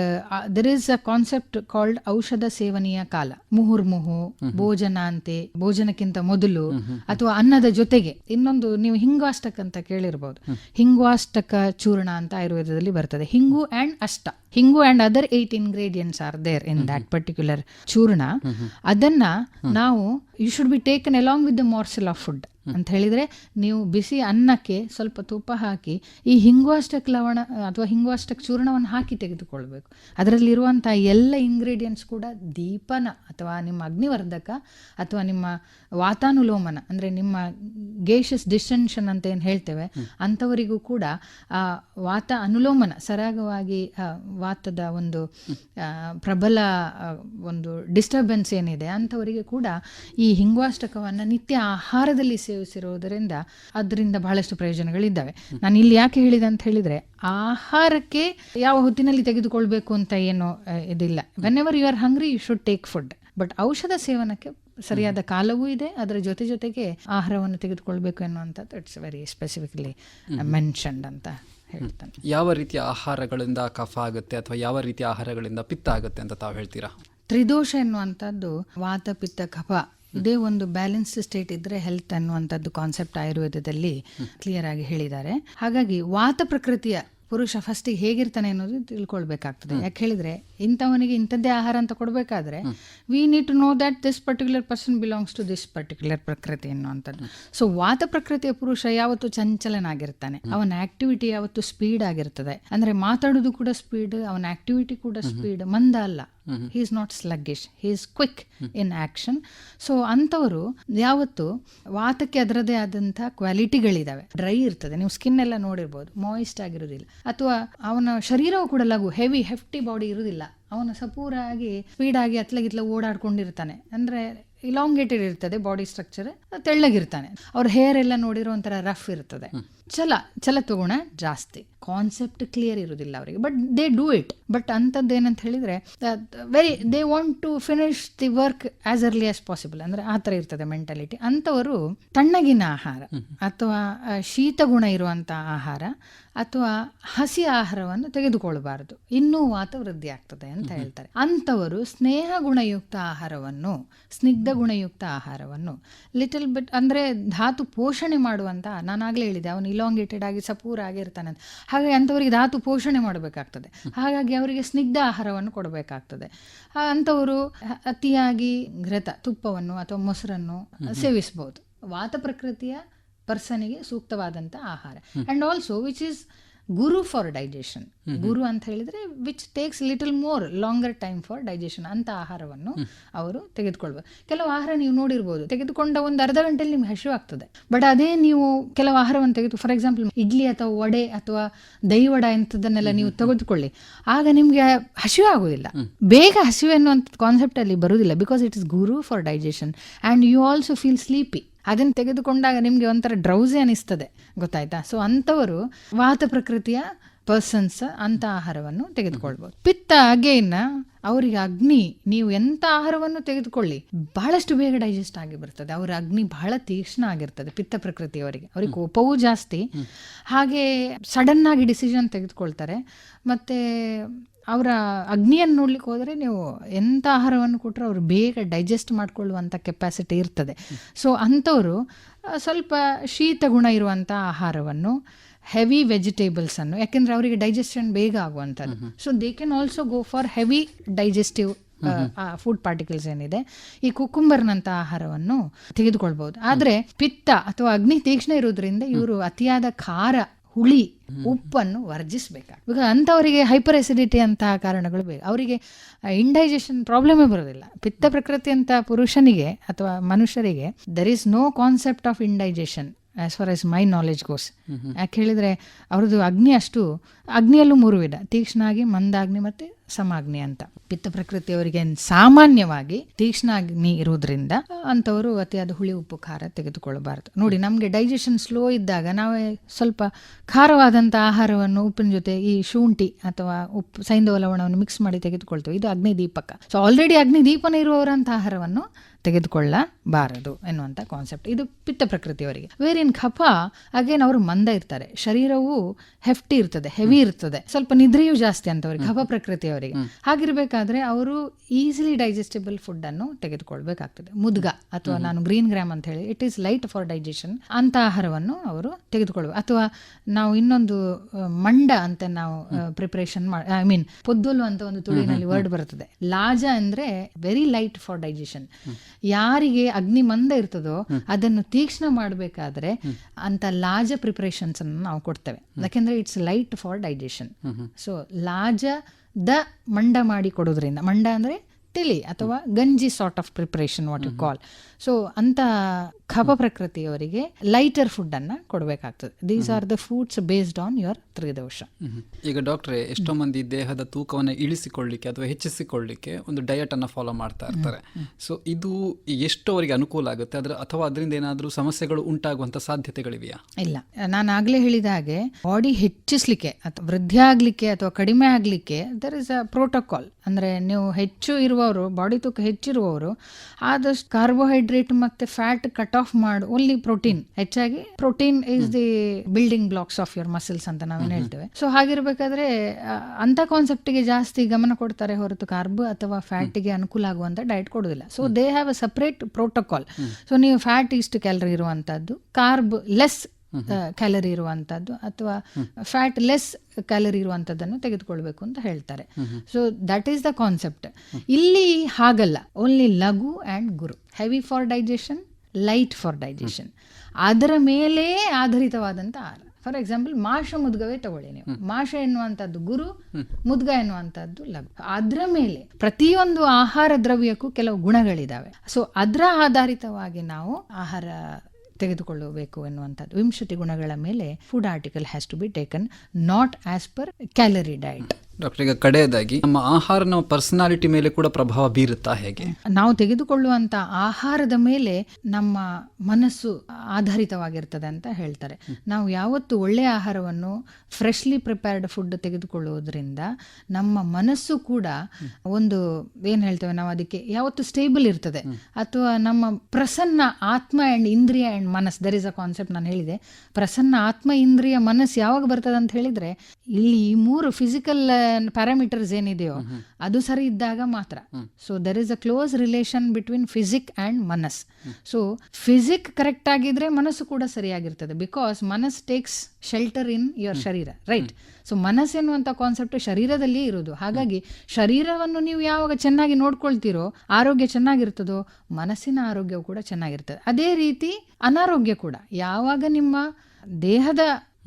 there is a concept called ಔಷಧ ಸೇವನೆಯ ಕಾಲ. ಮುಹುರ್ಮುಹು ಭೋಜನ ಅಂತೆ ಭೋಜನಕ್ಕಿಂತ ಮೊದಲು ಅಥವಾ ಅನ್ನದ ಜೊತೆಗೆ ಇನ್ನೊಂದು ನೀವು ಹಿಂಗಾಷ್ಟಕ ಅಂತ ಕೇಳಿರ್ಬೋದು ಹಿಂಗ್ವಾಷ್ಟಕ ಚೂರ್ಣ ಅಂತ ಆಯುರ್ವೇದದಲ್ಲಿ ಬರ್ತದೆ. ಹಿಂಗು ಅಂಡ್ ಅಷ್ಟ. ಹಿಂಗು and other eight ingredients are there in that particular ಚೂರ್ಣ ಅದನ್ನ ನಾವು you should be taken along with the morsel of food ಅಂತ ಹೇಳಿದ್ರೆ ನೀವು ಬಿಸಿ ಅನ್ನಕ್ಕೆ ಸ್ವಲ್ಪ ತುಪ್ಪ ಹಾಕಿ ಈ ಹಿಂಗುವಾಷ್ಟಕ್ ಲವಣ ಅಥವಾ ಹಿಂಗುವಾಷ್ಟಕ್ ಚೂರ್ಣವನ್ನು ಹಾಕಿ ತೆಗೆದುಕೊಳ್ಬೇಕು. ಅದರಲ್ಲಿರುವಂಥ ಎಲ್ಲ ಇಂಗ್ರೀಡಿಯೆಂಟ್ಸ್ ಕೂಡ ದೀಪನ ಅಥವಾ ನಿಮ್ಮ ಅಗ್ನಿವರ್ಧಕ ಅಥವಾ ನಿಮ್ಮ ವಾತಾನುಲೋಮನ ಅಂದ್ರೆ ನಿಮ್ಮ ಗೇಷಸ್ ಡಿಸ್ಟೆನ್ಷನ್ ಅಂತ ಏನು ಹೇಳ್ತೇವೆ ಅಂಥವರಿಗೂ ಕೂಡ ಆ ವಾತ ಅನುಲೋಮನ ಸರಾಗವಾಗಿ ವಾತದ ಒಂದು ಪ್ರಬಲ ಒಂದು ಡಿಸ್ಟರ್ಬೆನ್ಸ್ ಏನಿದೆ ಅಂಥವರಿಗೆ ಕೂಡ ಈ ಹಿಂಗ್ವಾಷ್ಟಕವನ್ನು ನಿತ್ಯ ಆಹಾರದಲ್ಲಿ ಸೇವಿಸಿರುವುದರಿಂದ ಅದರಿಂದ ಬಹಳಷ್ಟು ಪ್ರಯೋಜನಗಳಿದ್ದಾವೆ. ನಾನು ಇಲ್ಲಿ ಯಾಕೆ ಹೇಳಿದೆ ಅಂತ ಹೇಳಿದರೆ ಆಹಾರಕ್ಕೆ ಯಾವ ಹೊತ್ತಿನಲ್ಲಿ ತೆಗೆದುಕೊಳ್ಬೇಕು ಅಂತ ಏನು ಇದಿಲ್ಲ. Whenever you are hungry you should take food but ಔಷಧ ಸೇವನಕ್ಕೆ ಸರಿಯಾದ ಕಾಲವೂ ಇದೆ. ಅದರ ಜೊತೆ ಜೊತೆಗೆ ಆಹಾರವನ್ನು ತೆಗೆದುಕೊಳ್ಬೇಕು ಎನ್ನುವಂಥದ್ದು. ಇಟ್ಸ್ ವೆರಿ ಸ್ಪೆಸಿಫಿಕ್ಲಿ ಮೆನ್ಷನ್ಡ್ ಅಂತ ಹೇಳ್ತಾನೆ. ಯಾವ ರೀತಿಯ ಆಹಾರಗಳಿಂದ ಕಫ ಆಗುತ್ತೆ ಅಥವಾ ಯಾವ ರೀತಿಯ ಆಹಾರಗಳಿಂದ ಪಿತ್ತ ಆಗುತ್ತೆ ಅಂತ ತಾವು ಹೇಳ್ತೀರಾ? ತ್ರಿದೋಷ ಎನ್ನುವಂಥದ್ದು ವಾತ ಪಿತ್ತ ಕಫ ಇದೇ ಒಂದು ಬ್ಯಾಲೆನ್ಸ್ ಸ್ಟೇಟ್ ಇದ್ರೆ ಹೆಲ್ತ್ ಅನ್ನುವಂಥದ್ದು ಕಾನ್ಸೆಪ್ಟ್ ಆಯುರ್ವೇದದಲ್ಲಿ ಕ್ಲಿಯರ್ ಆಗಿ ಹೇಳಿದ್ದಾರೆ. ಹಾಗಾಗಿ ವಾತ ಪ್ರಕೃತಿಯ ಪುರುಷ ಫಸ್ಟಿಗೆ ಹೇಗಿರ್ತಾನೆ ಅನ್ನೋದು ತಿಳ್ಕೊಳ್ಬೇಕಾಗ್ತದೆ. ಯಾಕೆ ಹೇಳಿದ್ರೆ ಇಂಥವನಿಗೆ ಇಂಥದ್ದೇ ಆಹಾರ ಅಂತ ಕೊಡಬೇಕಾದ್ರೆ we need to know that this particular person belongs to this particular ಪ್ರಕೃತಿ ಅನ್ನುವಂಥದ್ದು ಸೊ ವಾತ ಪ್ರಕೃತಿಯ ಪುರುಷ ಯಾವತ್ತು ಚಂಚಲನಾಗಿರ್ತಾನೆ. ಅವನ ಆಕ್ಟಿವಿಟಿ ಯಾವತ್ತು ಸ್ಪೀಡ್ ಆಗಿರ್ತದೆ. ಅಂದ್ರೆ ಮಾತಾಡೋದು ಕೂಡ ಸ್ಪೀಡ್ ಅವನ ಆಕ್ಟಿವಿಟಿ ಕೂಡ ಸ್ಪೀಡ್ ಮಂದ ಅಲ್ಲ. He is not sluggish he is quick in action so ಅಂಥವರು ಯಾವತ್ತು ವಾತಕ್ಕೆ ಅದರದೇ ಆದಂಥ ಕ್ವಾಲಿಟಿಗಳಿದಾವೆ ಡ್ರೈ ಇರ್ತದೆ. ನೀವು ಸ್ಕಿನ್ ಎಲ್ಲ ನೋಡಿರ್ಬೋದು. ಮಾಯಿಸ್ಟ್ ಆಗಿರೋದಿಲ್ಲ. ಅಥವಾ ಅವನ ಶರೀರವು ಕೂಡ ಲಘು ಹೆವಿ ಹೆಫ್ಟಿ ಬಾಡಿ ಇರುವುದಿಲ್ಲ ಅವನು ಸಪೂರಾಗಿ ಆಗಿ ಅತ್ಲಗಿತ್ಲ ಓಡಾಡ್ಕೊಂಡಿರ್ತಾನೆ. ಅಂದ್ರೆ ಇಲಾಂಗೇಟೆಡ್ ಇರ್ತದೆ ಬಾಡಿ ಸ್ಟ್ರಕ್ಚರ್ ತೆಳ್ಳಗಿರ್ತಾನೆ. ಅವ್ರ ಹೇರ್ ಎಲ್ಲ ನೋಡಿರೋ ಒಂಥರ ರಫ್ ಇರ್ತದೆ. ಛಲ ಛಲ ತಗೋಣ ಜಾಸ್ತಿ. ಕಾನ್ಸೆಪ್ಟ್ ಕ್ಲಿಯರ್ ಇರೋದಿಲ್ಲ ಅವರಿಗೆ but they do it but ಅಂಥದ್ದು ಏನಂತ ಹೇಳಿದ್ರೆ very they want to finish the work as early as possible ಅಂದ್ರೆ ಆ ಥರ ಇರ್ತದೆ ಮೆಂಟಾಲಿಟಿ ಅಂಥವರು ತಣ್ಣಗಿನ ಆಹಾರ ಅಥವಾ ಶೀತ ಗುಣ ಇರುವಂಥ ಆಹಾರ ಅಥವಾ ಹಸಿ ಆಹಾರವನ್ನು ತೆಗೆದುಕೊಳ್ಳಬಾರದು. ಇನ್ನೂ ವಾತ ವೃದ್ಧಿ ಆಗ್ತದೆ ಅಂತ ಹೇಳ್ತಾರೆ. ಅಂಥವರು ಸ್ನೇಹ ಗುಣಯುಕ್ತ ಆಹಾರವನ್ನು ಸ್ನಿಗ್ಧ ಗುಣಯುಕ್ತ ಆಹಾರವನ್ನು ಲಿಟಲ್ ಬಿಟ್ ಅಂದರೆ ಧಾತು ಪೋಷಣೆ ಮಾಡುವಂಥ ನಾನಾಗಲೇ ಹೇಳಿದೆ ಅವನು ಇಲಾಂಗೇಟೆಡ್ ಆಗಿ ಸಪೂರ ಆಗಿರ್ತಾನೆ ಹಾಗಾಗಿ ಅಂಥವರಿಗೆ ಧಾತು ಪೋಷಣೆ ಮಾಡಬೇಕಾಗ್ತದೆ. ಹಾಗಾಗಿ ಅವರಿಗೆ ಸ್ನಿಗ್ಧ ಆಹಾರವನ್ನು ಕೊಡಬೇಕಾಗ್ತದೆ. ಅಂಥವರು ಅತಿಯಾಗಿ ಘೃತ ತುಪ್ಪವನ್ನು ಅಥವಾ ಮೊಸರನ್ನು ಸೇವಿಸ್ಬೋದು. ವಾತ ಪ್ರಕೃತಿಯ ಪರ್ಸನಿಗೆ ಸೂಕ್ತವಾದಂಥ ಆಹಾರ. And also which is Guru for digestion ಗುರು ಅಂತ ಹೇಳಿದ್ರೆ which takes little more longer time for digestion ಅಂತ ಆಹಾರವನ್ನು ಅವರು ತೆಗೆದುಕೊಳ್ಬೇಕು ಕೆಲವು ಆಹಾರ ನೀವು ನೋಡಿರ್ಬೋದು ತೆಗೆದುಕೊಂಡ ಒಂದು ಅರ್ಧ ಗಂಟೆಯಲ್ಲಿ ನಿಮ್ಗೆ ಹಸಿವು ಆಗ್ತದೆ. ಬಟ್ ಅದೇ ನೀವು ಕೆಲವು ಆಹಾರವನ್ನು ತೆಗೆದು ಫಾರ್ ಎಕ್ಸಾಂಪಲ್ ಇಡ್ಲಿ ಅಥವಾ ವಡೆ ಅಥವಾ ದಹಿವಡ ಇಂಥದ್ದನ್ನೆಲ್ಲ ನೀವು ತೆಗೆದುಕೊಳ್ಳಿ. ಆಗ ನಿಮಗೆ ಹಸಿವು ಆಗೋದಿಲ್ಲ ಬೇಗ ಹಸಿವು ಅನ್ನುವಂಥ ಕಾನ್ಸೆಪ್ಟ್ ಅಲ್ಲಿ ಬರುವುದಿಲ್ಲ because it is Guru for digestion and you also feel sleepy ಅದನ್ನು ತೆಗೆದುಕೊಂಡಾಗ ನಿಮಗೆ ಒಂಥರ ಡ್ರೌಸಿ ಅನಿಸ್ತದೆ ಗೊತ್ತಾಯ್ತಾ? ಸೊ ಅಂಥವರು ವಾತ ಪ್ರಕೃತಿಯ ಪರ್ಸನ್ಸ್ ಅಂತ ಆಹಾರವನ್ನು ತೆಗೆದುಕೊಳ್ಬೋದು. ಪಿತ್ತ ಅಗೇನ್ ಅವರಿಗೆ ಅಗ್ನಿ ನೀವು ಎಂಥ ಆಹಾರವನ್ನು ತೆಗೆದುಕೊಳ್ಳಿ ಬಹಳಷ್ಟು ಬೇಗ ಡೈಜೆಸ್ಟ್ ಆಗಿ ಬರ್ತದೆ. ಅವರ ಅಗ್ನಿ ಬಹಳ ತೀಕ್ಷ್ಣ ಆಗಿರ್ತದೆ ಪಿತ್ತ ಪ್ರಕೃತಿಯವರಿಗೆ. ಅವರಿಗೆ ಕೋಪವೂ ಜಾಸ್ತಿ. ಹಾಗೆ ಸಡನ್ ಆಗಿ ಡಿಸಿಷನ್ ತೆಗೆದುಕೊಳ್ತಾರೆ. ಮತ್ತೆ ಅವರ ಅಗ್ನಿಯನ್ನು ನೋಡ್ಲಿಕ್ಕೆ ಹೋದರೆ ನೀವು ಎಂಥ ಆಹಾರವನ್ನು ಕೊಟ್ಟರೆ ಅವರು ಬೇಗ ಡೈಜೆಸ್ಟ್ ಮಾಡಿಕೊಳ್ಳುವಂಥ ಕೆಪಾಸಿಟಿ ಇರ್ತದೆ. ಸೊ ಅಂಥವರು ಸ್ವಲ್ಪ ಶೀತ ಗುಣ ಇರುವಂಥ ಆಹಾರವನ್ನು ಹೆವಿ ವೆಜಿಟೇಬಲ್ಸನ್ನು ಯಾಕೆಂದರೆ ಅವರಿಗೆ ಡೈಜೆಷನ್ ಬೇಗ ಆಗುವಂಥದ್ದು. So they can also go for heavy digestive food particles ಏನಿದೆ ಈ ಕುಕುಂಬರ್ನಂತ ಆಹಾರವನ್ನು ತೆಗೆದುಕೊಳ್ಬಹುದು. ಆದ್ರೆ ಪಿತ್ತ ಅಥವಾ ಅಗ್ನಿ ತೀಕ್ಷ್ಣ ಇರೋದ್ರಿಂದ ಇವರು ಅತಿಯಾದ ಖಾರ ಹುಳಿ, ಉಪ್ಪನ್ನು ವರ್ಜಿಸಬೇಕಾಗ ಈಗ ಅಂಥವರಿಗೆ ಹೈಪರ್ ಎಸಿಡಿಟಿ ಅಂತಹ ಕಾರಣಗಳು ಬೇಕು ಅವರಿಗೆ ಇಂಡೈಜೆಷನ್ ಪ್ರಾಬ್ಲಮೇ ಬರೋದಿಲ್ಲ. ಪಿತ್ತ ಪ್ರಕೃತಿ ಅಂತ ಪುರುಷನಿಗೆ ಅಥವಾ ಮನುಷ್ಯರಿಗೆ there is no concept of indigestion as far as my knowledge goes ಯಾಕೆ ಹೇಳಿದರೆ ಅವ್ರದ್ದು ಅಗ್ನಿ ಅಷ್ಟು ಅಗ್ನಿಯಲ್ಲೂ ಮೂರು ವಿಧ. ತೀಕ್ಷ್ಣಾಗಿ ಮಂದಾಗ್ನಿ ಮತ್ತು ಸಮಾಗ್ನಿ ಅಂತ. ಪಿತ್ತ ಪ್ರಕೃತಿಯವರಿಗೆ ಸಾಮಾನ್ಯವಾಗಿ ತೀಕ್ಷ್ಣ ಅಗ್ನಿ ಇರುವುದರಿಂದ ಅಂಥವರು ಅತಿಯಾದ ಹುಳಿ ಉಪ್ಪು ಖಾರ ತೆಗೆದುಕೊಳ್ಳಬಾರದು. ನೋಡಿ ನಮಗೆ ಡೈಜೆಷನ್ ಸ್ಲೋ ಇದ್ದಾಗ ನಾವೇ ಸ್ವಲ್ಪ ಖಾರವಾದಂಥ ಆಹಾರವನ್ನು ಉಪ್ಪಿನ ಜೊತೆ ಈ ಶುಂಠಿ ಅಥವಾ ಉಪ್ಪು ಸೈಂಧವ ಲವಣವನ್ನು ಮಿಕ್ಸ್ ಮಾಡಿ ತೆಗೆದುಕೊಳ್ತೇವೆ. ಇದು ಅಗ್ನಿ ದೀಪಕ ಸೊ ಆಲ್ರೆಡಿ ಅಗ್ನಿ ದೀಪನ ಇರುವವರಂಥ ಆಹಾರವನ್ನು ತೆಗೆದುಕೊಳ್ಳಬಾರದು ಎನ್ನುವಂಥ ಕಾನ್ಸೆಪ್ಟ್ ಇದು ಪಿತ್ತ ಪ್ರಕೃತಿಯವರಿಗೆ. ವೇರ್ ಇನ್ ಖಪ ಅಗೇನ್ ಅವರು ಮಂದ ಇರ್ತಾರೆ. ಶರೀರವು ಹೆಫ್ಟಿ ಇರ್ತದೆ ಹೆವಿ ಇರ್ತದೆ. ಸ್ವಲ್ಪ ನಿದ್ರೆಯೂ ಜಾಸ್ತಿ ಅಂತವ್ರಿಗೆ ಖಪ ಪ್ರಕೃತಿಯವರಿಗೆ. ಹಾಗಿರ್ಬೇಕಾದ್ರೆ ಅವರು ಈಸಿಲಿ ಡೈಜೆಸ್ಟಿಬಲ್ ಫುಡ್ ಅನ್ನು ತೆಗೆದುಕೊಳ್ಬೇಕಾಗ್ತದೆ. ಮುದ್ಗ ಅಥವಾ ನಾನು ಗ್ರೀನ್ ಗ್ರಾಮ್ ಅಂತ ಹೇಳಿ it is light for digestion ಅಂತ ಆಹಾರವನ್ನು ಅವರು ತೆಗೆದುಕೊಳ್ಬೇಕು ಅಥವಾ ನಾವು ಇನ್ನೊಂದು ಮಂಡ ಅಂತ ನಾವು ಪ್ರಿಪರೇಷನ್ ಮಾಡಿ ಐ ಮೀನ್ ಪೊದ್ದಲು ಅಂತ ಒಂದು ತುಳಿನಲ್ಲಿ ವರ್ಡ್ ಬರ್ತದೆ. ಲಾಜ ಅಂದ್ರೆ ವೆರಿ ಲೈಟ್ ಫಾರ್ ಡೈಜೆಷನ್ ಯಾರಿಗೆ ಅಗ್ನಿ ಮಂದ ಇರ್ತದೋ ಅದನ್ನು ತೀಕ್ಷ್ಣ ಮಾಡಬೇಕಾದ್ರೆ ಅಂತ ಲಾಜ ಪ್ರಿಪರೇಷನ್ಸ್ ಅನ್ನು ನಾವು ಕೊಡ್ತೇವೆ. ಯಾಕೆಂದ್ರೆ it's light for digestion. So ಲಾಜ ದ ಮಂಡ ಮಾಡಿ ಕೊಡೋದ್ರಿಂದ ಮಂಡ ಅಂದ್ರೆ ತಿಳಿ ಅಥವಾ ಗಂಜಿ sort of preparation what you call so ಅಂತ ಖಪ ಪ್ರಕೃತಿಯವರಿಗೆ ಲೈಟರ್ ಫುಡ್ ಅನ್ನ ಕೊಡಬೇಕಾಗ್ತದೆ. These are the foods based on your ತ್ರಿದೋಷ. ಈಗ ಡಾಕ್ಟ್ರೆ ಎಷ್ಟೋ ಮಂದಿ ದೇಹದ ತೂಕವನ್ನು ಇಳಿಸಿಕೊಳ್ಳಿಕ್ಕೆ ಅಥವಾ ಹೆಚ್ಚಿಸಿಕೊಳ್ಳಿಕ್ಕೆ ಒಂದು ಡಯಟ್ ಅನ್ನ ಫಾಲೋ ಮಾಡ್ತಾ ಇರ್ತಾರೆ. ಸೊ ಇದು ಎಷ್ಟೋ ಅವರಿಗೆ ಅನುಕೂಲ ಆಗುತ್ತೆ? ಅದ್ರ ಅಥವಾ ಅದರಿಂದ ಏನಾದರೂ ಸಮಸ್ಯೆಗಳು ಉಂಟಾಗುವಂತ ಸಾಧ್ಯತೆಗಳಿವೆಯಾ? ಇಲ್ಲ. ನಾನು ಆಗ್ಲೇ ಹೇಳಿದ ಹಾಗೆ ಬಾಡಿ ಹೆಚ್ಚಿಸ್ಲಿಕ್ಕೆ ಅಥವಾ ವೃದ್ಧಿ ಆಗ್ಲಿಕ್ಕೆ ಅಥವಾ ಕಡಿಮೆ ಆಗ್ಲಿಕ್ಕೆ ದರ್ ಇಸ್ ಅ ಪ್ರೋಟೋಕಾಲ್ ಅಂದ್ರೆ ನೀವು ಹೆಚ್ಚು ಇರುವವರು ಬಾಡಿ ತೂಕ ಹೆಚ್ಚಿರುವವರು ಆದಷ್ಟು ಕಾರ್ಬೋಹೈಡ್ರೇಟ್ ಮತ್ತೆ ಫ್ಯಾಟ್ ಕಟ್ ಆಫ್ ಮಾಡಿ ಓನ್ಲಿ ಪ್ರೋಟೀನ್ ಹೆಚ್ಚಾಗಿ protein is the building blocks of your muscles ಅಂತ ನಾವೇನು ಹೇಳ್ತೇವೆ. ಸೊ ಹಾಗಿರ್ಬೇಕಾದ್ರೆ ಅಂತ ಕಾನ್ಸೆಪ್ಟಿಗೆ ಜಾಸ್ತಿ ಗಮನ ಕೊಡ್ತಾರೆ ಹೊರತು ಕಾರ್ಬ್ ಅಥವಾ ಫ್ಯಾಟಿಗೆ ಅನುಕೂಲ ಆಗುವಂತ ಡಯಟ್ ಕೊಡೋದಿಲ್ಲ so they have a separate protocol so ನೀವು ಫ್ಯಾಟ್ ಇಷ್ಟು ಕ್ಯಾಲರಿ ಇರುವಂತದ್ದು ಕಾರ್ಬ್ ಲೆಸ್ ಕ್ಯಾಲರಿ ಇರುವಂತದ್ದು ಅಥವಾ ಫ್ಯಾಟ್ ಲೆಸ್ ಕ್ಯಾಲರಿ ಇರುವಂತದ್ದನ್ನು ತೆಗೆದುಕೊಳ್ಬೇಕು ಅಂತ ಹೇಳ್ತಾರೆ. So that is the concept ಇಲ್ಲಿ ಹಾಗಲ್ಲ. ಓನ್ಲಿ ಲಘು and Guru. Heavy for digestion light for digestion ಅದರ ಮೇಲೆ ಆಧಾರಿತವಾದಂಥ ಆಹಾರ. ಫಾರ್ ಎಕ್ಸಾಂಪಲ್ ಮಾಷ ಮುದ್ಗವೇ ತಗೊಳ್ಳಿ ನೀವು. ಮಾಷ ಎನ್ನುವಂಥದ್ದು ಗುರು, ಮುದ್ಗ ಎನ್ನುವಂಥದ್ದು ಲಘು. ಅದರ ಮೇಲೆ ಪ್ರತಿಯೊಂದು ಆಹಾರ ದ್ರವ್ಯಕ್ಕೂ ಕೆಲವು ಗುಣಗಳಿದಾವೆ. ಸೊ ಅದರ ಆಧಾರಿತವಾಗಿ ನಾವು ಆಹಾರ ತೆಗೆದುಕೊಳ್ಳಬೇಕು ಎನ್ನುವಂಥದ್ದು. ವಿಂಶತಿ ಗುಣಗಳ ಮೇಲೆ food article has to be taken not as per calorie diet doctor ಈಗ ಕಡೆಯದಾಗಿ ನಮ್ಮ ಆಹಾರ ನಮ್ಮ ಪರ್ಸನಾಲಿಟಿ ಮೇಲೆ ಕೂಡ ಪ್ರಭಾವ ಬೀರುತ್ತಾ ಹೇಗೆ? ನಾವು ತೆಗೆದುಕೊಳ್ಳುವಂತ ಆಹಾರದ ಮೇಲೆ ನಮ್ಮ ಮನಸ್ಸು ಆಧಾರಿತವಾಗಿರ್ತದೆ ಅಂತ ಹೇಳ್ತಾರೆ. ನಾವು ಯಾವತ್ತು ಒಳ್ಳೆಯ ಆಹಾರವನ್ನು ಫ್ರೆಶ್ಲಿ ಪ್ರಿಪೇರ್ಡ್ ಫುಡ್ ತೆಗೆದುಕೊಳ್ಳುವುದರಿಂದ ನಮ್ಮ ಮನಸ್ಸು ಕೂಡ ಒಂದು ಏನ್ ಹೇಳ್ತೇವೆ ನಾವು ಅದಕ್ಕೆ ಯಾವತ್ತು ಸ್ಟೇಬಲ್ ಇರ್ತದೆ. ಅಥವಾ ನಮ್ಮ ಪ್ರಸನ್ನ ಆತ್ಮ ಅಂಡ್ ಇಂದ್ರಿಯ ಅಂಡ್ ಮನಸ್ ದರ್ ಇಸ್ ಅ ಕಾನ್ಸೆಪ್ಟ್ ನಾನು ಹೇಳಿದೆ. ಪ್ರಸನ್ನ ಆತ್ಮ ಇಂದ್ರಿಯ ಮನಸ್ಸು ಯಾವಾಗ ಬರ್ತದೆ ಅಂತ ಹೇಳಿದ್ರೆ ಇಲ್ಲಿ ಈ ಮೂರು ಫಿಸಿಕಲ್ ಪ್ಯಾರಾಮೀಟರ್ಸ್ ಏನಿದೆಯೋ ಅದು ಸರಿ ಇದ್ದಾಗ ಮಾತ್ರ. So there is a close relation between physique and ಮನಸ್ ಸೊ ಫಿಸಿಕ್ ಕರೆಕ್ಟ್ ಆಗಿದ್ರೆ ಮನಸ್ಸು ಕೂಡ ಸರಿಯಾಗಿರ್ತದೆ ಬಿಕಾಸ್ ಮನಸ್ ಟೇಕ್ಸ್ ಶೆಲ್ಟರ್ ಇನ್ ಯುವರ್ ಶರೀರ ರೈಟ್ ಸೊ ಮನಸ್ ಎನ್ನುವಂಥ ಕಾನ್ಸೆಪ್ಟ್ ಶರೀರದಲ್ಲಿ ಇರೋದು ಹಾಗಾಗಿ ಶರೀರವನ್ನು ನೀವು ಯಾವಾಗ ಚೆನ್ನಾಗಿ ನೋಡ್ಕೊಳ್ತೀರೋ ಆರೋಗ್ಯ ಚೆನ್ನಾಗಿರ್ತದೋ ಮನಸ್ಸಿನ ಆರೋಗ್ಯವು ಕೂಡ ಚೆನ್ನಾಗಿರ್ತದೆ. ಅದೇ ರೀತಿ ಅನಾರೋಗ್ಯ ಕೂಡ. ಯಾವಾಗ ನಿಮ್ಮ ದೇಹದ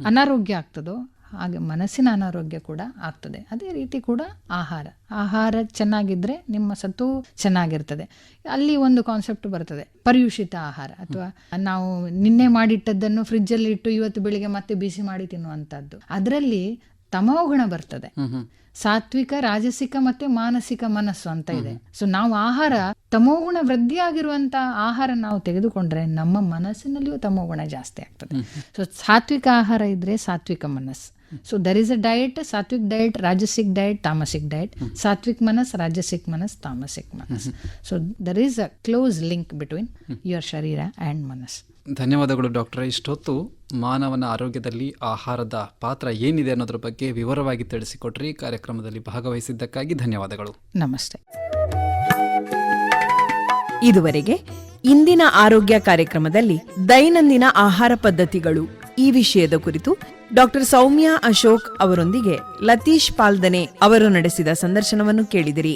ಅನಾರೋಗ್ಯ ಆಗ್ತದೋ ಹಾಗೆ ಮನಸ್ಸಿನ ಅನಾರೋಗ್ಯ ಕೂಡ ಆಗ್ತದೆ. ಅದೇ ರೀತಿ ಕೂಡ ಆಹಾರ. ಆಹಾರ ಚೆನ್ನಾಗಿದ್ರೆ ನಿಮ್ಮ ಸತ್ತು ಚೆನ್ನಾಗಿರ್ತದೆ. ಅಲ್ಲಿ ಒಂದು ಕಾನ್ಸೆಪ್ಟ್ ಬರ್ತದೆ ಪರ್ಯೂಷಿತ ಆಹಾರ ಅಥವಾ ನಾವು ನಿನ್ನೆ ಮಾಡಿಟ್ಟದ್ದನ್ನು ಫ್ರಿಜ್ಜಲ್ಲಿ ಇಟ್ಟು ಇವತ್ತು ಬೆಳಿಗ್ಗೆ ಮತ್ತೆ ಬಿಸಿ ಮಾಡಿ ತಿನ್ನುವಂಥದ್ದು ಅದರಲ್ಲಿ ತಮೋಗುಣ ಬರ್ತದೆ. ಸಾತ್ವಿಕ ರಾಜಸಿಕ ಮತ್ತೆ ಮಾನಸಿಕ ಮನಸ್ಸು ಅಂತ ಇದೆ. ಸೊ ನಾವು ಆಹಾರ ತಮೋಗುಣ ವೃದ್ಧಿಯಾಗಿರುವಂಥ ಆಹಾರ ನಾವು ತೆಗೆದುಕೊಂಡ್ರೆ ನಮ್ಮ ಮನಸ್ಸಿನಲ್ಲಿಯೂ ತಮೋಗುಣ ಜಾಸ್ತಿ ಆಗ್ತದೆ. ಸೊ ಸಾತ್ವಿಕ ಆಹಾರ ಇದ್ರೆ ಸಾತ್ವಿಕ ಮನಸ್ಸು. So there is a diet Satwik diet ರಾಜಸಿಕ್ diet ತಾಮಸಿಕ್ diet Satwik ಮನಸ್ ರಾಜಸಿಕ್ ಮನಸ್ ತಾಮಸಿಕ್ ಮನಸ್ so there is a close link between your ಶರೀರ ಆ್ಯಂಡ್ ಮನಸ್ ಧನ್ಯವಾದಗಳು ಡಾಕ್ಟರ್. ಇಷ್ಟೊತ್ತು ಮಾನವನ ಆರೋಗ್ಯದಲ್ಲಿ ಆಹಾರದ ಪಾತ್ರ ಏನಿದೆ ಅನ್ನೋದ್ರ ಬಗ್ಗೆ ವಿವರವಾಗಿ ತಿಳಿಸಿಕೊಟ್ರಿ. ಕಾರ್ಯಕ್ರಮದಲ್ಲಿ ಭಾಗವಹಿಸಿದ್ದಕ್ಕಾಗಿ ಧನ್ಯವಾದಗಳು. ನಮಸ್ತೆ. ಇದುವರೆಗೆ ಇಂದಿನ ಆರೋಗ್ಯ ಕಾರ್ಯಕ್ರಮದಲ್ಲಿ ದೈನಂದಿನ ಆಹಾರ ಪದ್ಧತಿಗಳು ಈ ವಿಷಯದ ಕುರಿತು ಡಾಕ್ಟರ್ ಸೌಮ್ಯ ಅಶೋಕ್ ಅವರೊಂದಿಗೆ ಲತೀಶ್ ಪಾಲ್ದನೆ ಅವರು ನಡೆಸಿದ ಸಂದರ್ಶನವನ್ನು ಕೇಳಿದಿರಿ.